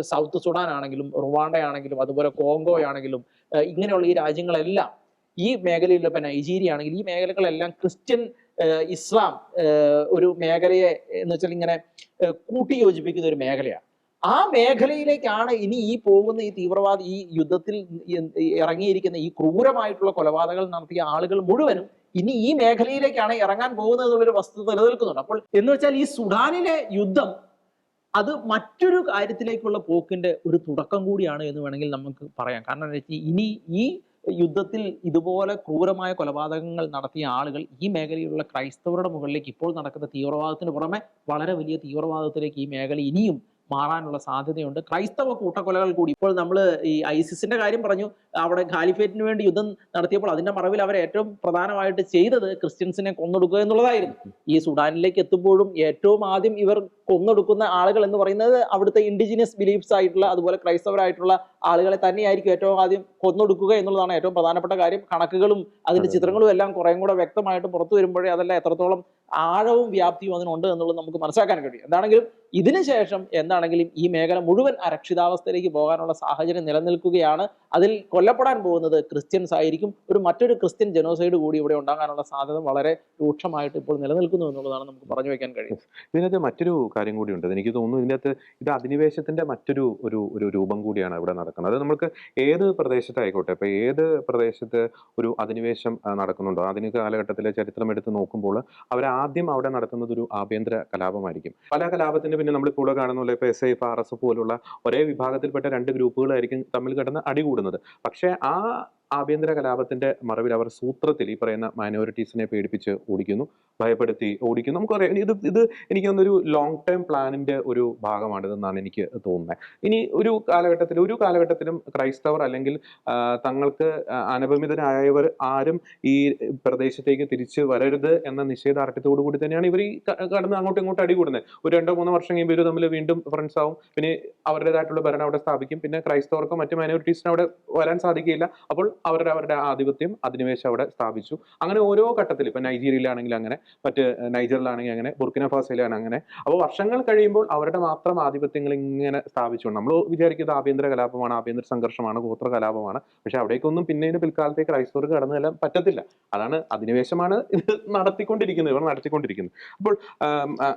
സൗത്ത് സുഡാൻ ആണെങ്കിലും റുവാണ്ട ആണെങ്കിലും അതുപോലെ കോങ്കോ ആണെങ്കിലും ഇങ്ങനെയുള്ള ഈ രാജ്യങ്ങളെല്ലാം ഈ മേഖലയിലുള്ള ഇപ്പൊ നൈജീരിയ ആണെങ്കിൽ ഈ മേഖലകളെല്ലാം ക്രിസ്ത്യൻ ഇസ്ലാം ഒരു മേഖലയെ എന്ന് വെച്ചാൽ ഇങ്ങനെ കൂട്ടിയോജിപ്പിക്കുന്ന ഒരു മേഖലയാണ്. ആ മേഖലയിലേക്കാണ് ഇനി ഈ പോകുന്ന ഈ തീവ്രവാദി ഈ യുദ്ധത്തിൽ ഇറങ്ങിയിരിക്കുന്ന ഈ ക്രൂരമായിട്ടുള്ള കൊലപാതകങ്ങൾ നടത്തിയ ആളുകൾ മുഴുവനും ഇനി ഈ മേഖലയിലേക്കാണ് ഇറങ്ങാൻ പോകുന്നത് എന്നുള്ളൊരു വസ്തുത നിലനിൽക്കുന്നുണ്ട്. അപ്പോൾ എന്ന് വെച്ചാൽ ഈ സുഡാനിലെ യുദ്ധം അത് മറ്റൊരു കാര്യത്തിലേക്കുള്ള പോക്കിന്റെ ഒരു തുടക്കം കൂടിയാണ് എന്ന് വേണമെങ്കിൽ നമുക്ക് പറയാം. കാരണം എന്താ വെച്ചാൽ ഇനി ഈ യുദ്ധത്തിൽ ഇതുപോലെ ക്രൂരമായ കൊലപാതകങ്ങൾ നടത്തിയ ആളുകൾ ഈ മേഖലയിലുള്ള ക്രൈസ്തവരുടെ മുകളിലേക്ക് ഇപ്പോൾ നടക്കുന്ന തീവ്രവാദത്തിന് പുറമെ വളരെ വലിയ തീവ്രവാദത്തിലേക്ക് ഈ മേഖല ഇനിയും മാറാനുള്ള സാധ്യതയുണ്ട്. ക്രൈസ്തവ കൂട്ടക്കൊലകൾ കൂടി. ഇപ്പോൾ നമ്മൾ ഈ ഐസിസിന്റെ കാര്യം പറഞ്ഞു. അവിടെ ഖാലിഫേറ്റിന് വേണ്ടി യുദ്ധം നടത്തിയപ്പോൾ അതിന്റെ മറവിൽ അവർ ഏറ്റവും പ്രധാനമായിട്ട് ചെയ്തത് ക്രിസ്ത്യൻസിനെ കൊന്നൊടുക്കുക എന്നുള്ളതായിരുന്നു. ഈ സുഡാനിലേക്ക് എത്തുമ്പോഴും ഏറ്റവും ആദ്യം ഇവർ കൊന്നൊടുക്കുന്ന ആളുകൾ എന്ന് പറയുന്നത് അവിടുത്തെ ഇൻഡിജിനിയസ് ബിലീഫ്സ് ആയിട്ടുള്ള അതുപോലെ ക്രൈസ്തവരായിട്ടുള്ള ആളുകളെ തന്നെയായിരിക്കും ഏറ്റവും ആദ്യം കൊന്നൊടുക്കുക എന്നുള്ളതാണ് ഏറ്റവും പ്രധാനപ്പെട്ട കാര്യം. കണക്കുകളും അതിന്റെ ചിത്രങ്ങളും എല്ലാം കുറേം കൂടെ വ്യക്തമായിട്ട് പുറത്തു വരുമ്പോഴേ അതെല്ലാം എത്രത്തോളം ആഴവും വ്യാപ്തിയും അതിനുണ്ട് എന്നുള്ളത് നമുക്ക് മനസ്സിലാക്കാൻ കഴിയും. എന്താണെങ്കിലും ഇതിനുശേഷം എന്താണെങ്കിലും ഈ മേഖല മുഴുവൻ അരക്ഷിതാവസ്ഥയിലേക്ക് പോകാനുള്ള സാഹചര്യം നിലനിൽക്കുകയാണ്. അതിൽ കൊല്ലപ്പെടാൻ പോകുന്നത് ക്രിസ്ത്യൻസ് ആയിരിക്കും. ഒരു മറ്റൊരു ക്രിസ്ത്യൻ ജനോസൈഡ് കൂടി ഇവിടെ ഉണ്ടാകാനുള്ള സാധ്യത വളരെ രൂക്ഷമായിട്ട് ഇപ്പോൾ നിലനിൽക്കുന്നു എന്നുള്ളതാണ് നമുക്ക് പറഞ്ഞു വയ്ക്കാൻ കഴിയും ഇതിനകത്ത് മറ്റൊരു കാര്യം കൂടിയുണ്ട്. എനിക്ക് തോന്നുന്നു ഇതിനകത്ത് ഇത് അധിനിവേശത്തിന്റെ മറ്റൊരു ഒരു ഒരു രൂപം കൂടിയാണ് ഇവിടെ നടക്കുന്നത്. അത് നമുക്ക് ഏത് പ്രദേശത്തായിക്കോട്ടെ ഇപ്പൊ ഏത് പ്രദേശത്ത് ഒരു അധിനിവേശം നടക്കുന്നുണ്ടോ? ആധുനിക കാലഘട്ടത്തിലെ ചരിത്രം എടുത്ത് നോക്കുമ്പോൾ അവർ ആദ്യം അവിടെ നടത്തുന്നത് ഒരു ആഭ്യന്തര കലാപമായിരിക്കും. പല കലാപത്തിന് പിന്നെ നമ്മളിപ്പോൾ ഇവിടെ കാണുന്ന പോലെ ഇപ്പൊ എസ് ഐഫ് ആർ എസ് പോലുള്ള ഒരേ വിഭാഗത്തിൽപ്പെട്ട രണ്ട് ഗ്രൂപ്പുകളായിരിക്കും തമ്മിൽ കിടന്ന് അടികൂടുന്നത്. പക്ഷേ ആ ആഭ്യന്തര കലാപത്തിന്റെ മറവിൽ അവർ സൂത്രത്തിൽ ഈ പറയുന്ന മൈനോറിറ്റീസിനെ പേടിപ്പിച്ച് ഓടിക്കുന്നു ഭയപ്പെടുത്തി ഓടിക്കുന്നു. നമുക്കറിയാം. ഇത് ഇത് എനിക്ക് തന്നൊരു ലോങ് ടേം പ്ലാനിന്റെ ഒരു ഭാഗമാണിതെന്നാണ് എനിക്ക് തോന്നുന്നത്. ഇനി ഒരു കാലഘട്ടത്തിൽ ഒരു കാലഘട്ടത്തിലും ക്രൈസ്തവർ അല്ലെങ്കിൽ തങ്ങൾക്ക് അനപമിതരായവർ ആരും ഈ പ്രദേശത്തേക്ക് തിരിച്ച് വരരുത് എന്ന നിശ്ചയദാർഢ്യത്തോടു കൂടി തന്നെയാണ് ഇവർ ഈ കടന്ന് അങ്ങോട്ടും ഇങ്ങോട്ടും അടികൂടുന്നത് ഒരു രണ്ടോ മൂന്നോ വർഷം കഴിയുമ്പോൾ ഇവർ തമ്മിൽ വീണ്ടും ഫ്രണ്ട്സ് ആവും. പിന്നെ അവരുടേതായിട്ടുള്ള ഭരണം അവിടെ സ്ഥാപിക്കും. പിന്നെ ക്രൈസ്തവർക്കും മറ്റു മൈനോറിറ്റീസിനും അവിടെ വരാൻ സാധിക്കില്ല അപ്പോൾ അവരുടെ അവരുടെ ആധിപത്യം അധിനിവേശം അവിടെ സ്ഥാപിച്ചു. അങ്ങനെ ഓരോ ഘട്ടത്തിൽ ഇപ്പൊ നൈജീരിയയിലാണെങ്കിൽ അങ്ങനെ മറ്റ് നൈജറിലാണെങ്കിൽ അങ്ങനെ ബുർക്കിന ഫാസയിലാണ് അങ്ങനെ അപ്പോൾ വർഷങ്ങൾ കഴിയുമ്പോൾ അവരുടെ മാത്രം ആധിപത്യങ്ങൾ ഇങ്ങനെ സ്ഥാപിച്ചുകൊണ്ട് നമ്മൾ വിചാരിക്കുന്നത് ആഭ്യന്തര കലാപമാണ് ആഭ്യന്തര സംഘർഷമാണ് ഗോത്ര കലാപമാണ്. പക്ഷെ അവിടേക്കൊന്നും പിന്നീട് പിൽക്കാലത്തേക്ക് ക്രൈസ്തവർക്ക് കടന്നു ചെല്ലാൻ പറ്റത്തില്ല. അതാണ് അധിനിവേശമാണ് ഇത് നടത്തിക്കൊണ്ടിരിക്കുന്നത് ഇവർ നടത്തിക്കൊണ്ടിരിക്കുന്നത്. അപ്പോൾ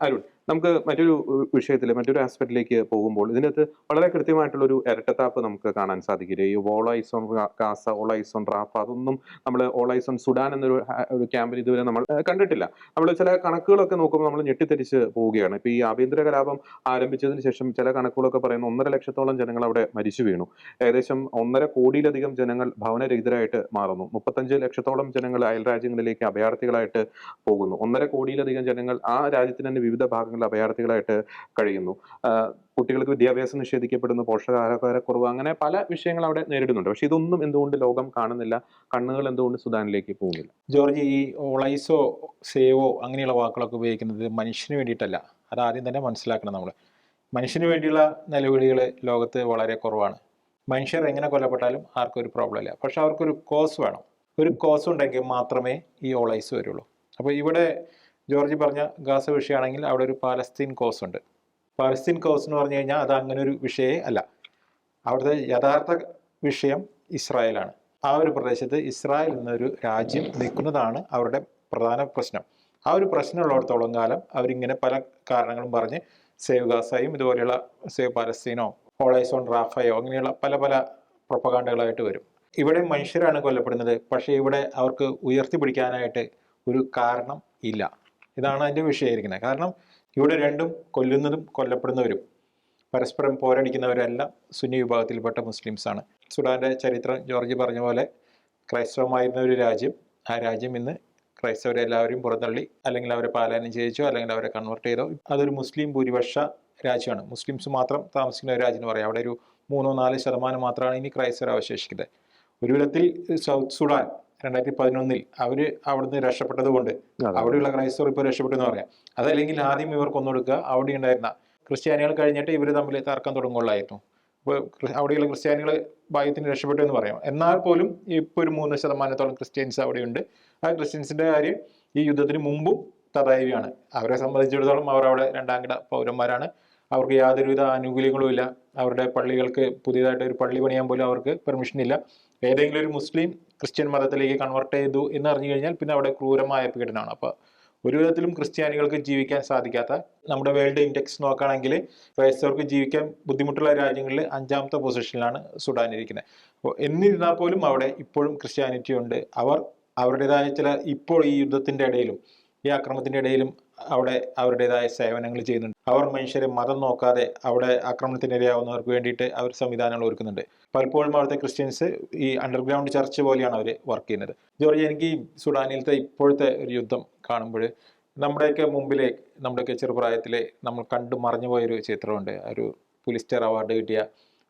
അരുൺ നമുക്ക് മറ്റൊരു വിഷയത്തിൽ മറ്റൊരു ആസ്പെക്റ്റിലേക്ക് പോകുമ്പോൾ ഇതിനകത്ത് വളരെ കൃത്യമായിട്ടുള്ള ഒരു ഇരട്ടത്താപ്പ് നമുക്ക് കാണാൻ സാധിക്കില്ല? ഈ ഓളൈസോൺ കാസ ഓളൈസോൺ റാഫ അതൊന്നും നമ്മൾ ഓളൈസോൺ സുഡാൻ എന്നൊരു ഒരു ക്യാമ്പിൽ ഇതുവരെ നമ്മൾ കണ്ടിട്ടില്ല. നമ്മൾ ചില കണക്കുകളൊക്കെ നോക്കുമ്പോൾ നമ്മൾ ഞെട്ടിത്തെരിച്ച് പോവുകയാണ്. ഇപ്പൊ ഈ ആഭ്യന്തര കലാപം ആരംഭിച്ചതിന് ശേഷം ചില കണക്കുകളൊക്കെ പറയുന്ന ഒന്നര ലക്ഷത്തോളം ജനങ്ങൾ അവിടെ മരിച്ചു വീണു. ഏകദേശം ഒന്നര കോടിയിലധികം ജനങ്ങൾ ഭവനരഹിതരായിട്ട് മാറുന്നു. മുപ്പത്തഞ്ച് ലക്ഷത്തോളം ജനങ്ങൾ അയൽ രാജ്യങ്ങളിലേക്ക് അഭയാർത്ഥികളായിട്ട് പോകുന്നു. ഒന്നര കോടിയിലധികം ജനങ്ങൾ ആ രാജ്യത്തിന് തന്നെ വിവിധ ഭാഗങ്ങളിൽ അഭയാർത്ഥികളായിട്ട് കഴിയുന്നു. കുട്ടികൾക്ക് വിദ്യാഭ്യാസം നിഷേധിക്കപ്പെടുന്നു പോഷകാഹാരക്കുറവ് അങ്ങനെ പല വിഷയങ്ങൾ അവിടെ നേരിടുന്നുണ്ട്. പക്ഷെ ഇതൊന്നും എന്തുകൊണ്ട് ലോകം കാണുന്നില്ല കണ്ണുകൾ എന്തുകൊണ്ട് സുദാനിലേക്ക് പോകുന്നില്ല? ജോർജ് ഈ ഒളൈസോ സേവോ അങ്ങനെയുള്ള വാക്കുകളൊക്കെ ഉപയോഗിക്കുന്നത് മനുഷ്യന് വേണ്ടിയിട്ടല്ല. അത് ആദ്യം തന്നെ മനസ്സിലാക്കണം നമ്മൾ മനുഷ്യന് വേണ്ടിയുള്ള നിലവിളികൾ ലോകത്ത് വളരെ കുറവാണ്. മനുഷ്യർ എങ്ങനെ കൊല്ലപ്പെട്ടാലും ആർക്കും ഒരു പ്രോബ്ലം ഇല്ല. പക്ഷെ അവർക്കൊരു കോസ് വേണം. ഒരു കോസ് ഉണ്ടെങ്കിൽ മാത്രമേ ഈ ഓളൈസ് വരുള്ളൂ. അപ്പോൾ ഇവിടെ ജോർജ് പറഞ്ഞ ഗാസ വിഷയമാണെങ്കിൽ അവിടെ ഒരു പാലസ്തീൻ കോസ് ഉണ്ട്. പാലസ്തീൻ കോസ് എന്ന് പറഞ്ഞു കഴിഞ്ഞാൽ അത് അങ്ങനെ ഒരു വിഷയേ അല്ല. അവിടുത്തെ യഥാർത്ഥ വിഷയം ഇസ്രായേലാണ്. ആ ഒരു പ്രദേശത്ത് ഇസ്രായേൽ എന്നൊരു രാജ്യം നിൽക്കുന്നതാണ് അവരുടെ പ്രധാന പ്രശ്നം. ആ ഒരു പ്രശ്നമുള്ളിടത്തോളം കാലം അവരിങ്ങനെ പല കാരണങ്ങളും പറഞ്ഞ് സേവ് ഗാസയും ഇതുപോലെയുള്ള സേവ് പാലസ്തീനോ ഹോളൈസോൺ റാഫയോ അങ്ങനെയുള്ള പല പല പ്രൊപ്പകാണ്ടകളായിട്ട് വരും. ഇവിടെ മനുഷ്യരാണ് കൊല്ലപ്പെടുന്നത്. പക്ഷേ ഇവിടെ അവർക്ക് ഉയർത്തിപ്പിടിക്കാനായിട്ട് ഒരു കാരണം ഇല്ല. ഇതാണ് അതിന്റെ വിഷയമായിരിക്കുന്നത്. കാരണം ഇവിടെ രണ്ടും കൊല്ലുന്നതും കൊല്ലപ്പെടുന്നവരും പരസ്പരം പോരടിക്കുന്നവരെല്ലാം സുന്നി വിഭാഗത്തിൽപ്പെട്ട മുസ്ലിംസാണ് സുഡാന്റെ ചരിത്രം ജോർജ് പറഞ്ഞ പോലെ ക്രൈസ്തവമായിരുന്ന ഒരു രാജ്യം ആ രാജ്യം ഇന്ന് ക്രൈസ്തവരെ എല്ലാവരെയും പുറന്തള്ളി അല്ലെങ്കിൽ അവരെ പാലായനം ചെയ്യിച്ചോ അല്ലെങ്കിൽ അവരെ കൺവേർട്ട് ചെയ്തോ അതൊരു മുസ്ലിം ഭൂരിപക്ഷ രാജ്യമാണ്. മുസ്ലിംസ് മാത്രം താമസിക്കുന്ന ഒരു രാജ്യം എന്ന് പറയാം. അവിടെ ഒരു മൂന്നോ നാല് ശതമാനം മാത്രമാണ് ഇനി ക്രൈസ്തവർ അവശേഷിക്കുന്നത്. ഒരു വിധത്തിൽ സൗത്ത് സുഡാൻ രണ്ടായിരത്തി പതിനൊന്നിൽ അവർ അവിടുന്ന് രക്ഷപ്പെട്ടത് കൊണ്ട് അവിടെയുള്ള ക്രൈസ്തവർ ഇപ്പോൾ രക്ഷപ്പെട്ടു എന്ന് പറയാം. അതല്ലെങ്കിൽ ആദ്യം ഇവർക്ക് കൊന്നൊടുക്കുക അവിടെ ഉണ്ടായിരുന്ന ക്രിസ്ത്യാനികൾ കഴിഞ്ഞിട്ട് ഇവർ തമ്മിൽ തർക്കം തുടങ്ങുള്ളായിരുന്നു അപ്പോൾ ക്രി- അവിടെയുള്ള ക്രിസ്ത്യാനികൾ ഭാഗ്യത്തിന് രക്ഷപ്പെട്ടു എന്ന് പറയാം. എന്നാൽ പോലും ഇപ്പോൾ ഒരു മൂന്ന് ശതമാനത്തോളം ക്രിസ്ത്യൻസ് അവിടെയുണ്ട്. ആ ക്രിസ്ത്യൻസിന്റെ കാര്യം ഈ യുദ്ധത്തിന് മുമ്പും തദായവിയാണ് അവരെ സംബന്ധിച്ചിടത്തോളം അവർ അവിടെ രണ്ടാം കിട പൗരന്മാരാണ്. അവർക്ക് യാതൊരുവിധ ആനുകൂല്യങ്ങളും ഇല്ല. അവരുടെ പള്ളികൾക്ക് പുതിയതായിട്ട് ഒരു പള്ളി പണിയാൻ പോലും അവർക്ക് പെർമിഷൻ ഇല്ല. ഏതെങ്കിലും ഒരു മുസ്ലിം ക്രിസ്ത്യൻ മതത്തിലേക്ക് കൺവെർട്ട് ചെയ്തു എന്ന് അറിഞ്ഞു കഴിഞ്ഞാൽ പിന്നെ അവിടെ ക്രൂരമായ പീഡനമാണ്. അപ്പോൾ ഒരു വിധത്തിലും ക്രിസ്ത്യാനികൾക്ക് ജീവിക്കാൻ സാധിക്കാത്ത നമ്മുടെ വേൾഡ് ഇൻഡെക്സ് നോക്കുകയാണെങ്കിൽ ക്രൈസ്തവർക്ക് ജീവിക്കാൻ ബുദ്ധിമുട്ടുള്ള രാജ്യങ്ങളിൽ അഞ്ചാമത്തെ പൊസിഷനിലാണ് സുഡാൻ ഇരിക്കുന്നത്. അപ്പോൾ എന്നിരുന്നാൽ പോലും അവിടെ ഇപ്പോഴും ക്രിസ്ത്യാനിറ്റി ഉണ്ട്. അവർ അവരുടേതായ ചില ഇപ്പോൾ ഈ യുദ്ധത്തിന്റെ ഇടയിലും ഈ ആക്രമണത്തിന്റെ ഇടയിലും അവിടെ അവരുടേതായ സേവനങ്ങൾ ചെയ്യുന്നുണ്ട്. അവർ മനുഷ്യരെ മതം നോക്കാതെ അവിടെ ആക്രമണത്തിനിരയാവുന്നവർക്ക് വേണ്ടിയിട്ട് അവർ സംവിധാനങ്ങൾ ഒരുക്കുന്നുണ്ട്. പലപ്പോഴും അവിടുത്തെ ക്രിസ്ത്യൻസ് ഈ അണ്ടർഗ്രൗണ്ട് ചർച്ച് പോലെയാണ് അവർ വർക്ക് ചെയ്യുന്നത്. ജോർജ് എനിക്ക് ഈ സുഡാനിലത്തെ ഇപ്പോഴത്തെ ഒരു യുദ്ധം കാണുമ്പോൾ നമ്മുടെയൊക്കെ മുമ്പിലെ നമ്മുടെയൊക്കെ ചെറുപ്രായത്തിലെ നമ്മൾ കണ്ടു മറഞ്ഞുപോയൊരു ചിത്രമുണ്ട്. ഒരു പുലിസ്റ്റർ അവാർഡ് കിട്ടിയ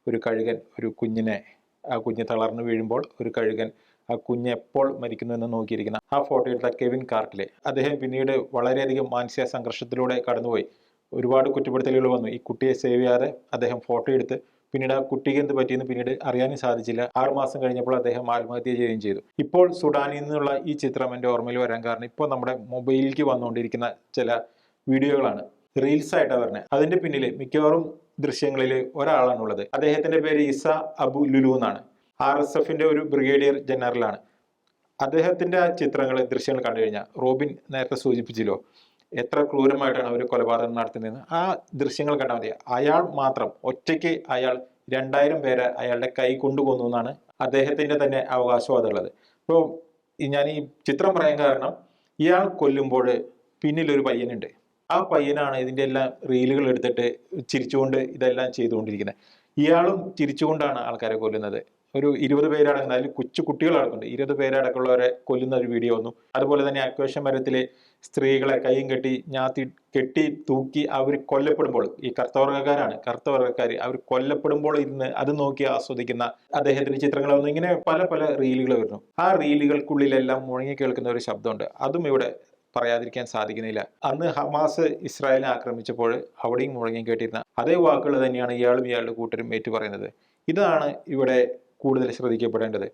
ഒരു കഴുകൻ ഒരു കുഞ്ഞിനെ ആ കുഞ്ഞ് തളർന്നു വീഴുമ്പോൾ ഒരു കഴുകൻ ആ കുഞ്ഞ് എപ്പോൾ മരിക്കുന്നു എന്ന് നോക്കിയിരിക്കുന്ന ആ ഫോട്ടോ എടുത്ത കെവിൻ കാർക്കിലെ. അദ്ദേഹം പിന്നീട് വളരെയധികം മാനസിക സംഘർഷത്തിലൂടെ കടന്നുപോയി. ഒരുപാട് കുറ്റപ്പെടുത്തലുകൾ വന്നു. ഈ കുട്ടിയെ സേവ് ചെയ്യാതെ അദ്ദേഹം ഫോട്ടോ എടുത്ത് പിന്നീട് ആ കുട്ടിക്ക് എന്ത് പറ്റിയെന്ന് പിന്നീട് അറിയാനും സാധിച്ചില്ല. ആറ് മാസം കഴിഞ്ഞപ്പോൾ അദ്ദേഹം ആത്മഹത്യ ചെയ്യുകയും ചെയ്തു. ഇപ്പോൾ സുഡാനിൽ നിന്നുള്ള ഈ ചിത്രം എന്റെ ഓർമ്മയിൽ വരാൻ കാരണം ഇപ്പോൾ നമ്മുടെ മൊബൈലിലേക്ക് വന്നുകൊണ്ടിരിക്കുന്ന ചില വീഡിയോകളാണ്. റീൽസ് ആയിട്ടാണ് പറഞ്ഞത് അതിന്റെ പിന്നിൽ മിക്കവാറും ദൃശ്യങ്ങളിൽ ഒരാളാണുള്ളത്. അദ്ദേഹത്തിന്റെ പേര് ഇസ അബു ലുലു എന്നാണ്. ആർ എസ് എഫിന്റെ ഒരു ബ്രിഗേഡിയർ ജനറലാണ്. അദ്ദേഹത്തിന്റെ ചിത്രങ്ങൾ ദൃശ്യങ്ങൾ കണ്ടു കഴിഞ്ഞാൽ റോബിൻ നേരത്തെ സൂചിപ്പിച്ചല്ലോ എത്ര ക്രൂരമായിട്ടാണ് അവർ കൊലപാതകം നടത്തുന്നത് ആ ദൃശ്യങ്ങൾ കണ്ടാൽ മതി. അയാൾ മാത്രം ഒറ്റയ്ക്ക് അയാൾ രണ്ടായിരം പേരെ അയാളുടെ കൈ കൊണ്ടുപോകുന്നു എന്നാണ് അദ്ദേഹത്തിന്റെ തന്നെ അവകാശവാദമുള്ളത് അപ്പോൾ ഞാൻ ഈ ചിത്രം പറയാൻ കാരണം ഇയാൾ കൊല്ലുമ്പോൾ പിന്നിലൊരു പയ്യനുണ്ട്. ആ പയ്യനാണ് ഇതിന്റെ എല്ലാം റീലുകൾ എടുത്തിട്ട് ചിരിച്ചുകൊണ്ട് ഇതെല്ലാം ചെയ്തുകൊണ്ടിരിക്കുന്നത്. ഇയാളും ചിരിച്ചുകൊണ്ടാണ് ആൾക്കാരെ കൊല്ലുന്നത്. ഒരു ഇരുപത് പേരടങ്ങുന്ന അതിൽ കൊച്ചു കുട്ടികളടക്കുന്നുണ്ട് ഇരുപത് പേരടക്കമുള്ളവരെ കൊല്ലുന്ന ഒരു വീഡിയോ വന്നു. അതുപോലെ തന്നെ അക്വേഷൻ മരത്തിലെ സ്ത്രീകളെ കൈയും കെട്ടി ഞാത്തി കെട്ടി തൂക്കി അവർ കൊല്ലപ്പെടുമ്പോൾ ഈ കർത്തവർഗക്കാരാണ് കർത്തവർഗക്കാർ അവർ കൊല്ലപ്പെടുമ്പോൾ ഇരുന്ന് അത് നോക്കി ആസ്വദിക്കുന്ന അദ്ദേഹത്തിന്റെ ചിത്രങ്ങൾ വന്നു. ഇങ്ങനെ പല പല റീലുകൾ വരുന്നു. ആ റീലുകൾക്കുള്ളിലെല്ലാം മുഴങ്ങി കേൾക്കുന്ന ഒരു ശബ്ദമുണ്ട്. അതും ഇവിടെ പറയാതിരിക്കാൻ സാധിക്കുന്നില്ല. അന്ന് ഹമാസ് ഇസ്രായേലിനെ ആക്രമിച്ചപ്പോൾ അവിടെയും മുഴങ്ങി കേട്ടിരുന്ന അതേ വാക്കുകൾ തന്നെയാണ് ഇയാളും ഇയാളുടെ കൂട്ടരും ഏറ്റു പറയുന്നത് ഇതാണ് ഇവിടെ കൂടുതൽ ശ്രദ്ധിക്കപ്പെടേണ്ടത്.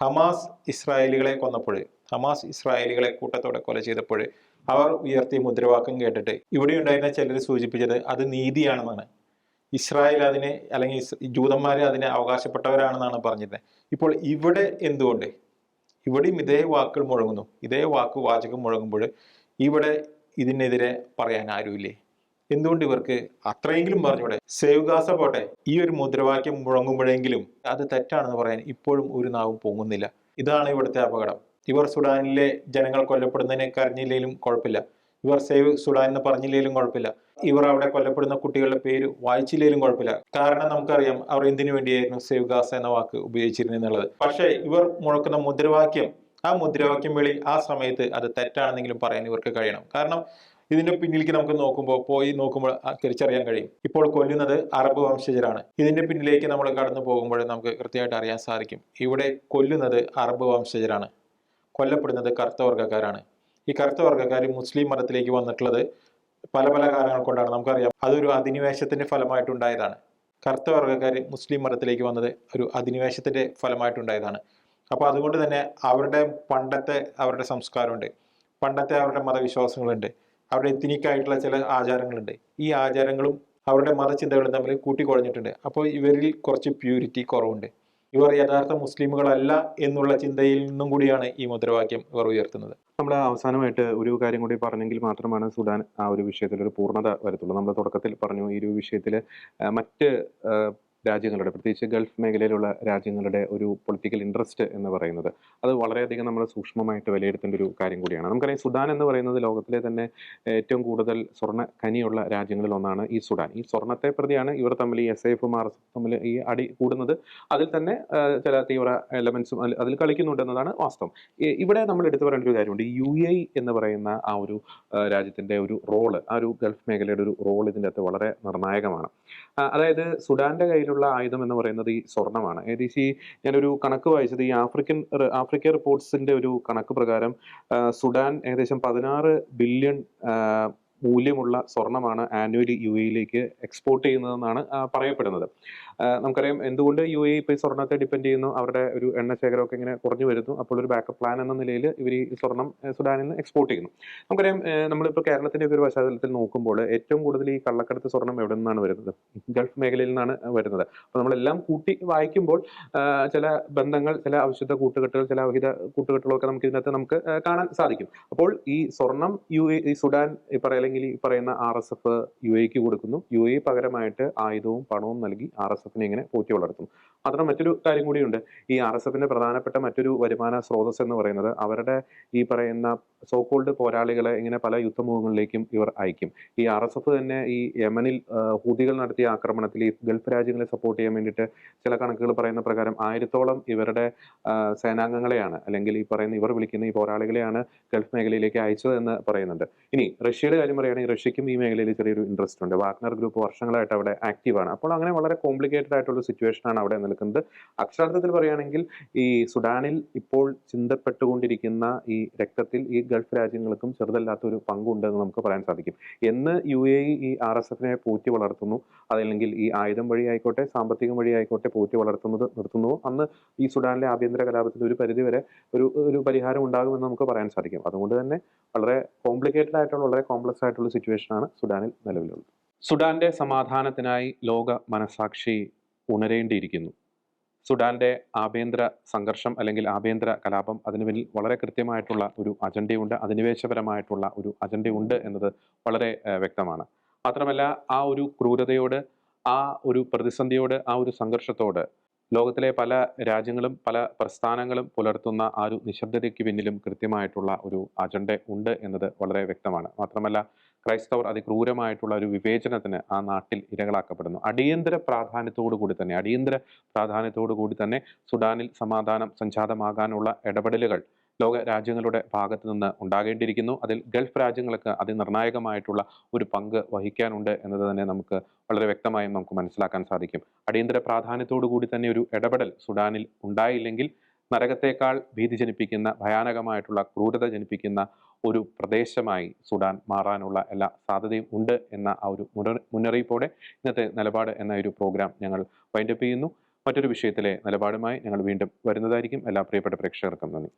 ഹമാസ് ഇസ്രായേലികളെ കൊന്നപ്പോൾ ഹമാസ് ഇസ്രായേലികളെ കൂട്ടത്തോടെ കൊല ചെയ്തപ്പോൾ അവർ ഉയർത്തിയ മുദ്രാവാക്യം കേട്ടിട്ട് ഇവിടെ ഉണ്ടായിരുന്ന ചിലർ സൂചിപ്പിച്ചത് അത് നീതിയാണെന്നാണ്. ഇസ്രായേൽ അതിനെ അല്ലെങ്കിൽ ജൂതന്മാരെ അതിനെ അവകാശപ്പെട്ടവരാണെന്നാണ് പറഞ്ഞിരുന്നത്. ഇപ്പോൾ ഇവിടെ എന്തുകൊണ്ട്? ഇവിടെയും ഇതേ വാക്കുകൾ മുഴങ്ങുന്നു. ഇതേ വാക്ക് വാചകം മുഴങ്ങുമ്പോൾ ഇവിടെ ഇതിനെതിരെ പറയാൻ ആരുമില്ലേ? എന്തുകൊണ്ട് ഇവർക്ക് അത്രയെങ്കിലും പറഞ്ഞൂടെ? സേവ് ഗാസ പോട്ടെ ഈ ഒരു മുദ്രാവാക്യം മുഴങ്ങുമ്പോഴെങ്കിലും അത് തെറ്റാണെന്ന് പറയാൻ ഇപ്പോഴും ഒരു നാവും പൊങ്ങുന്നില്ല. ഇതാണ് ഇവിടുത്തെ അപകടം. ഇവർ സുഡാനിലെ ജനങ്ങൾ കൊല്ലപ്പെടുന്നതിനെ കരഞ്ഞില്ലെങ്കിലും കുഴപ്പമില്ല. ഇവർ സേവ് സുഡാൻ എന്ന് പറഞ്ഞില്ലെങ്കിലും കുഴപ്പമില്ല. ഇവർ അവിടെ കൊല്ലപ്പെടുന്ന കുട്ടികളുടെ പേര് വായിച്ചില്ലെങ്കിലും കുഴപ്പമില്ല. കാരണം നമുക്കറിയാം അവർ എന്തിനു വേണ്ടിയായിരുന്നു സേവ് ഗാസ എന്ന വാക്ക് ഉപയോഗിച്ചിരുന്നത് എന്നുള്ളത്. പക്ഷേ ഇവർ മുഴക്കുന്ന മുദ്രാവാക്യം ആ മുദ്രാവാക്യം വിളി ആ സമയത്ത് അത് തെറ്റാണെന്നെങ്കിലും പറയാൻ ഇവർക്ക് കഴിയണം. കാരണം ഇതിന്റെ പിന്നിലേക്ക് നമുക്ക് നോക്കുമ്പോൾ പോയി നോക്കുമ്പോൾ തിരിച്ചറിയാൻ കഴിയും. ഇപ്പോൾ കൊല്ലുന്നത് അറബ് വംശജരാണ്. ഇതിന്റെ പിന്നിലേക്ക് നമ്മൾ കടന്നു പോകുമ്പോൾ നമുക്ക് കൃത്യമായിട്ട് അറിയാൻ സാധിക്കും. ഇവിടെ കൊല്ലുന്നത് അറബ് വംശജരാണ്. കൊല്ലപ്പെടുന്നത് കറുത്ത വർഗക്കാരാണ്. ഈ കറുത്ത വർഗക്കാർ മുസ്ലിം മതത്തിലേക്ക് വന്നിട്ടുള്ളത് പല പല കാരണങ്ങൾ കൊണ്ടാണ്. നമുക്കറിയാം അതൊരു അധിനിവേശത്തിന്റെ ഫലമായിട്ടുണ്ടായതാണ്. കറുത്ത വർഗക്കാർ മുസ്ലിം മതത്തിലേക്ക് വന്നത് ഒരു അധിനിവേശത്തിന്റെ ഫലമായിട്ടുണ്ടായതാണ്. അപ്പോൾ അതുകൊണ്ട് തന്നെ അവരുടെ പണ്ടത്തെ അവരുടെ സംസ്കാരമുണ്ട്. പണ്ടത്തെ അവരുടെ മതവിശ്വാസങ്ങളുണ്ട്. അവരുടെ എത്തിനിക്കായിട്ടുള്ള ചില ആചാരങ്ങളുണ്ട്. ഈ ആചാരങ്ങളും അവരുടെ മതചിന്തകളും തമ്മിൽ കൂട്ടിക്കുഴഞ്ഞിട്ടുണ്ട്. അപ്പോൾ ഇവരിൽ കുറച്ച് പ്യൂരിറ്റി കുറവുണ്ട്. ഇവർ യഥാർത്ഥ മുസ്ലിമുകളല്ല എന്നുള്ള ചിന്തയിൽ നിന്നും കൂടിയാണ് ഈ മുദ്രാവാക്യം ഇവർ ഉയർത്തുന്നത്. നമ്മൾ അവസാനമായിട്ട് ഒരു കാര്യം കൂടി പറഞ്ഞെങ്കിൽ മാത്രമാണ് സുഡാൻ ആ ഒരു വിഷയത്തിൽ ഒരു പൂർണത വരത്തുള്ളൂ. നമ്മൾ തുടക്കത്തിൽ പറഞ്ഞു ഈ ഒരു വിഷയത്തിൽ മറ്റ് രാജ്യങ്ങളുടെ പ്രത്യേകിച്ച് ഗൾഫ് മേഖലയിലുള്ള രാജ്യങ്ങളുടെ ഒരു പൊളിറ്റിക്കൽ ഇൻട്രസ്റ്റ് എന്ന് പറയുന്നത്. അത് വളരെയധികം നമ്മൾ സൂക്ഷ്മമായിട്ട് വിലയിരുത്തേണ്ട ഒരു കാര്യം കൂടിയാണ്. നമുക്കറിയാം സുഡാൻ എന്ന് പറയുന്നത് ലോകത്തിലെ തന്നെ ഏറ്റവും കൂടുതൽ സ്വർണ കനിയുള്ള രാജ്യങ്ങളിൽ ഒന്നാണ് ഈ സുഡാൻ. ഈ സ്വർണത്തെ പ്രതിയാണ് ഇവർ തമ്മിൽ ഈ എസ് എഫും ആർ എസ് തമ്മിൽ ഈ അടി കൂടുന്നത്. അതിൽ തന്നെ ചില തീവ്ര എലമെന്റ്സും അതിൽ കളിക്കുന്നുണ്ട് എന്നതാണ് വാസ്തവം. ഇവിടെ നമ്മൾ എടുത്തു പറയേണ്ട ഒരു കാര്യമുണ്ട്. യു എ എന്ന് പറയുന്ന ആ ഒരു രാജ്യത്തിന്റെ ഒരു റോൾ ആ ഒരു ഗൾഫ് മേഖലയുടെ ഒരു റോൾ ഇതിന്റെ അകത്ത് വളരെ നിർണായകമാണ്. അതായത് സുഡാന്റെ കയ്യിലുള്ള ആയുധം എന്ന് പറയുന്നത് ഈ സ്വർണമാണ് ഏകദേശം ഈ ഞാനൊരു കണക്ക് വായിച്ചത് ഈ ആഫ്രിക്കൻ ആഫ്രിക്ക റിപ്പോർട്ട്സിന്റെ ഒരു കണക്ക് പ്രകാരം സുഡാൻ ഏകദേശം പതിനാറ് ബില്യൺ മൂല്യമുള്ള സ്വർണമാണ് ആനുവലി യു എയിലേക്ക് എക്സ്പോർട്ട് ചെയ്യുന്നതെന്നാണ് പറയപ്പെടുന്നത്. നമുക്കറിയാം എന്തുകൊണ്ട് യു എ ഇപ്പോൾ ഈ സ്വർണത്തെ ഡിപ്പെൻഡ് ചെയ്യുന്നു? അവരുടെ ഒരു എണ്ണ ശേഖരമൊക്കെ ഇങ്ങനെ കുറഞ്ഞു വരുന്നു. അപ്പോൾ ഒരു ബാക്കപ്പ് പ്ലാൻ എന്ന നിലയിൽ ഇവർ ഈ സ്വർണം സുഡാനിൽ നിന്ന് എക്സ്പോർട്ട് ചെയ്യുന്നു. നമുക്കറിയാം നമ്മളിപ്പോൾ കേരളത്തിന്റെ ഒരു പശ്ചാത്തലത്തിൽ നോക്കുമ്പോൾ ഏറ്റവും കൂടുതൽ ഈ കള്ളക്കടത്ത് സ്വർണം എവിടെ നിന്നാണ് വരുന്നത്? ഗൾഫ് മേഖലയിൽ നിന്നാണ് വരുന്നത്. അപ്പോൾ നമ്മളെല്ലാം കൂട്ടി വായിക്കുമ്പോൾ ചില ബന്ധങ്ങൾ ചില അവിശുദ്ധ കൂട്ടുകെട്ടുകൾ ചില അവഹിത കൂട്ടുകെട്ടുകളൊക്കെ നമുക്ക് ഇതിനകത്ത് നമുക്ക് കാണാൻ സാധിക്കും. അപ്പോൾ ഈ സ്വർണം യു എ സുഡാൻ ഈ അല്ലെങ്കിൽ ഈ പറയുന്ന ആർ എസ് എഫ് യു എക്ക് കൊടുക്കുന്നു. യു എ പകരമായിട്ട് ആയുധവും പണവും നൽകി ആർ എസ് എഫിനെ ഇങ്ങനെ പോറ്റി വളർത്തുന്നു. മാത്രം മറ്റൊരു കാര്യം കൂടിയുണ്ട്. ഈ ആർ എസ് എഫിന്റെ പ്രധാനപ്പെട്ട മറ്റൊരു വരുമാന സ്രോതസ് എന്ന് പറയുന്നത് അവരുടെ ഈ പറയുന്ന സോക്കോൾഡ് പോരാളികളെ ഇങ്ങനെ പല യുദ്ധമുഖങ്ങളിലേക്കും ഇവർ അയക്കും. ഈ ആർ എസ് എഫ് തന്നെ ഈ യമനിൽ ഹൂതികൾ നടത്തിയ ആക്രമണത്തിൽ ഈ ഗൾഫ് രാജ്യങ്ങളെ സപ്പോർട്ട് ചെയ്യാൻ വേണ്ടിയിട്ട് ചില കണക്കുകൾ പറയുന്ന പ്രകാരം ആയിരത്തോളം ഇവരുടെ സേനാംഗങ്ങളെയാണ് അല്ലെങ്കിൽ ഈ പറയുന്ന ഇവർ വിളിക്കുന്ന ഈ പോരാളികളെയാണ് ഗൾഫ് മേഖലയിലേക്ക് അയച്ചത് എന്ന് പറയുന്നുണ്ട്. ഇനി റഷ്യയുടെ കാര്യം പറയുകയാണെങ്കിൽ റഷ്യക്കും ഈ മേഖലയിൽ ചെറിയൊരു ഇൻട്രസ്റ്റ് ഉണ്ട്. വാഗ്നർ ഗ്രൂപ്പ് വർഷങ്ങളായിട്ട് അവിടെ ആക്റ്റീവാണ് അപ്പോൾ അങ്ങനെ വളരെ കോംപ്ലിക്കേറ്റഡ് ആയിട്ടുള്ള സിറ്റുവേഷൻ ആണ് അവിടെ നിൽക്കുന്നത്. അക്ഷരാർത്ഥത്തിൽ പറയുകയാണെങ്കിൽ ഈ സുഡാനിൽ ഇപ്പോൾ ചിന്തപ്പെട്ടുകൊണ്ടിരിക്കുന്ന ഈ രക്തത്തിൽ ഈ ഗൾഫ് രാജ്യങ്ങൾക്കും ചെറുതല്ലാത്ത ഒരു പങ്കുണ്ടെന്ന് നമുക്ക് പറയാൻ സാധിക്കും. എന്ന് U A E R S എഫിനെ പോറ്റി വളർത്തുന്നു. അതല്ലെങ്കിൽ ഈ ആയുധം വഴി ആയിക്കോട്ടെ സാമ്പത്തികം വഴി ആയിക്കോട്ടെ പോറ്റി വളർത്തുന്നത് നിർത്തുന്നു. അന്ന് ഈ സുഡാനിലെ ആഭ്യന്തര കലാപത്തിൽ ഒരു പരിധിവരെ ഒരു ഒരു പരിഹാരം ഉണ്ടാകുമെന്ന് നമുക്ക് പറയാൻ സാധിക്കും. അതുകൊണ്ട് തന്നെ വളരെ കോംപ്ലിക്കേറ്റഡ് ആയിട്ടുള്ള വളരെ കോംപ്ലക്സ് ആയിട്ടുള്ള സിറ്റുവേഷനാണ് സുഡാനിൽ നിലവിലുള്ളത്. സുഡാന്റെ സമാധാനത്തിനായി ലോക മനസാക്ഷി ഉണരേണ്ടിയിരിക്കുന്നു. സുഡാന്റെ ആഭ്യന്തര സംഘർഷം അല്ലെങ്കിൽ ആഭ്യന്തര കലാപം അതിനു പിന്നിൽ വളരെ കൃത്യമായിട്ടുള്ള ഒരു അജണ്ടയുണ്ട്. അധിനിവേശപരമായിട്ടുള്ള ഒരു അജണ്ടയുണ്ട് എന്നത് വളരെ വ്യക്തമാണ്. മാത്രമല്ല ആ ഒരു ക്രൂരതയോട് ആ ഒരു പ്രതിസന്ധിയോട് ആ ഒരു സംഘർഷത്തോട് ലോകത്തിലെ പല രാജ്യങ്ങളും പല പ്രസ്ഥാനങ്ങളും പുലർത്തുന്ന ആ ഒരു നിശബ്ദതയ്ക്ക് പിന്നിലും കൃത്യമായിട്ടുള്ള ഒരു അജണ്ട ഉണ്ട് എന്നത് വളരെ വ്യക്തമാണ്. മാത്രമല്ല ക്രൈസ്തവർ അതിക്രൂരമായിട്ടുള്ള ഒരു വിവേചനത്തിന് ആ നാട്ടിൽ ഇരകളാക്കപ്പെടുന്നു. അടിയന്തര പ്രാധാന്യത്തോടു കൂടി തന്നെ അടിയന്തര പ്രാധാന്യത്തോടു കൂടി തന്നെ സുഡാനിൽ സമാധാനം സംജാതമാകാനുള്ള ഇടപെടലുകൾ ലോക രാജ്യങ്ങളുടെ ഭാഗത്തു നിന്ന് ഉണ്ടാകേണ്ടിയിരിക്കുന്നു. അതിൽ ഗൾഫ് രാജ്യങ്ങൾക്ക് അതി അതിനിർണായകമായിട്ടുള്ള ഒരു പങ്ക് വഹിക്കാനുണ്ട് എന്നത് തന്നെ നമുക്ക് വളരെ വ്യക്തമായും നമുക്ക് മനസ്സിലാക്കാൻ സാധിക്കും. അടിയന്തര പ്രാധാന്യത്തോടു കൂടി തന്നെ ഒരു ഇടപെടൽ സുഡാനിൽ ഉണ്ടായില്ലെങ്കിൽ നരകത്തേക്കാൾ ഭീതി ജനിപ്പിക്കുന്ന ഭയാനകമായിട്ടുള്ള ക്രൂരത ജനിപ്പിക്കുന്ന ഒരു പ്രദേശമായി സുഡാൻ മാറാനുള്ള എല്ലാ സാധ്യതയും ഉണ്ട് എന്ന ആ ഒരു മുന്നറി- മുന്നറിയിപ്പോടെ ഇന്നത്തെ നിലപാട് എന്ന ഒരു പ്രോഗ്രാം ഞങ്ങൾ വൈൻഡപ്പ് ചെയ്യുന്നു. മറ്റൊരു വിഷയത്തിലെ നിലപാടുമായി ഞങ്ങൾ വീണ്ടും വരുന്നതായിരിക്കും. എല്ലാ പ്രിയപ്പെട്ട പ്രേക്ഷകർക്കും നന്ദി.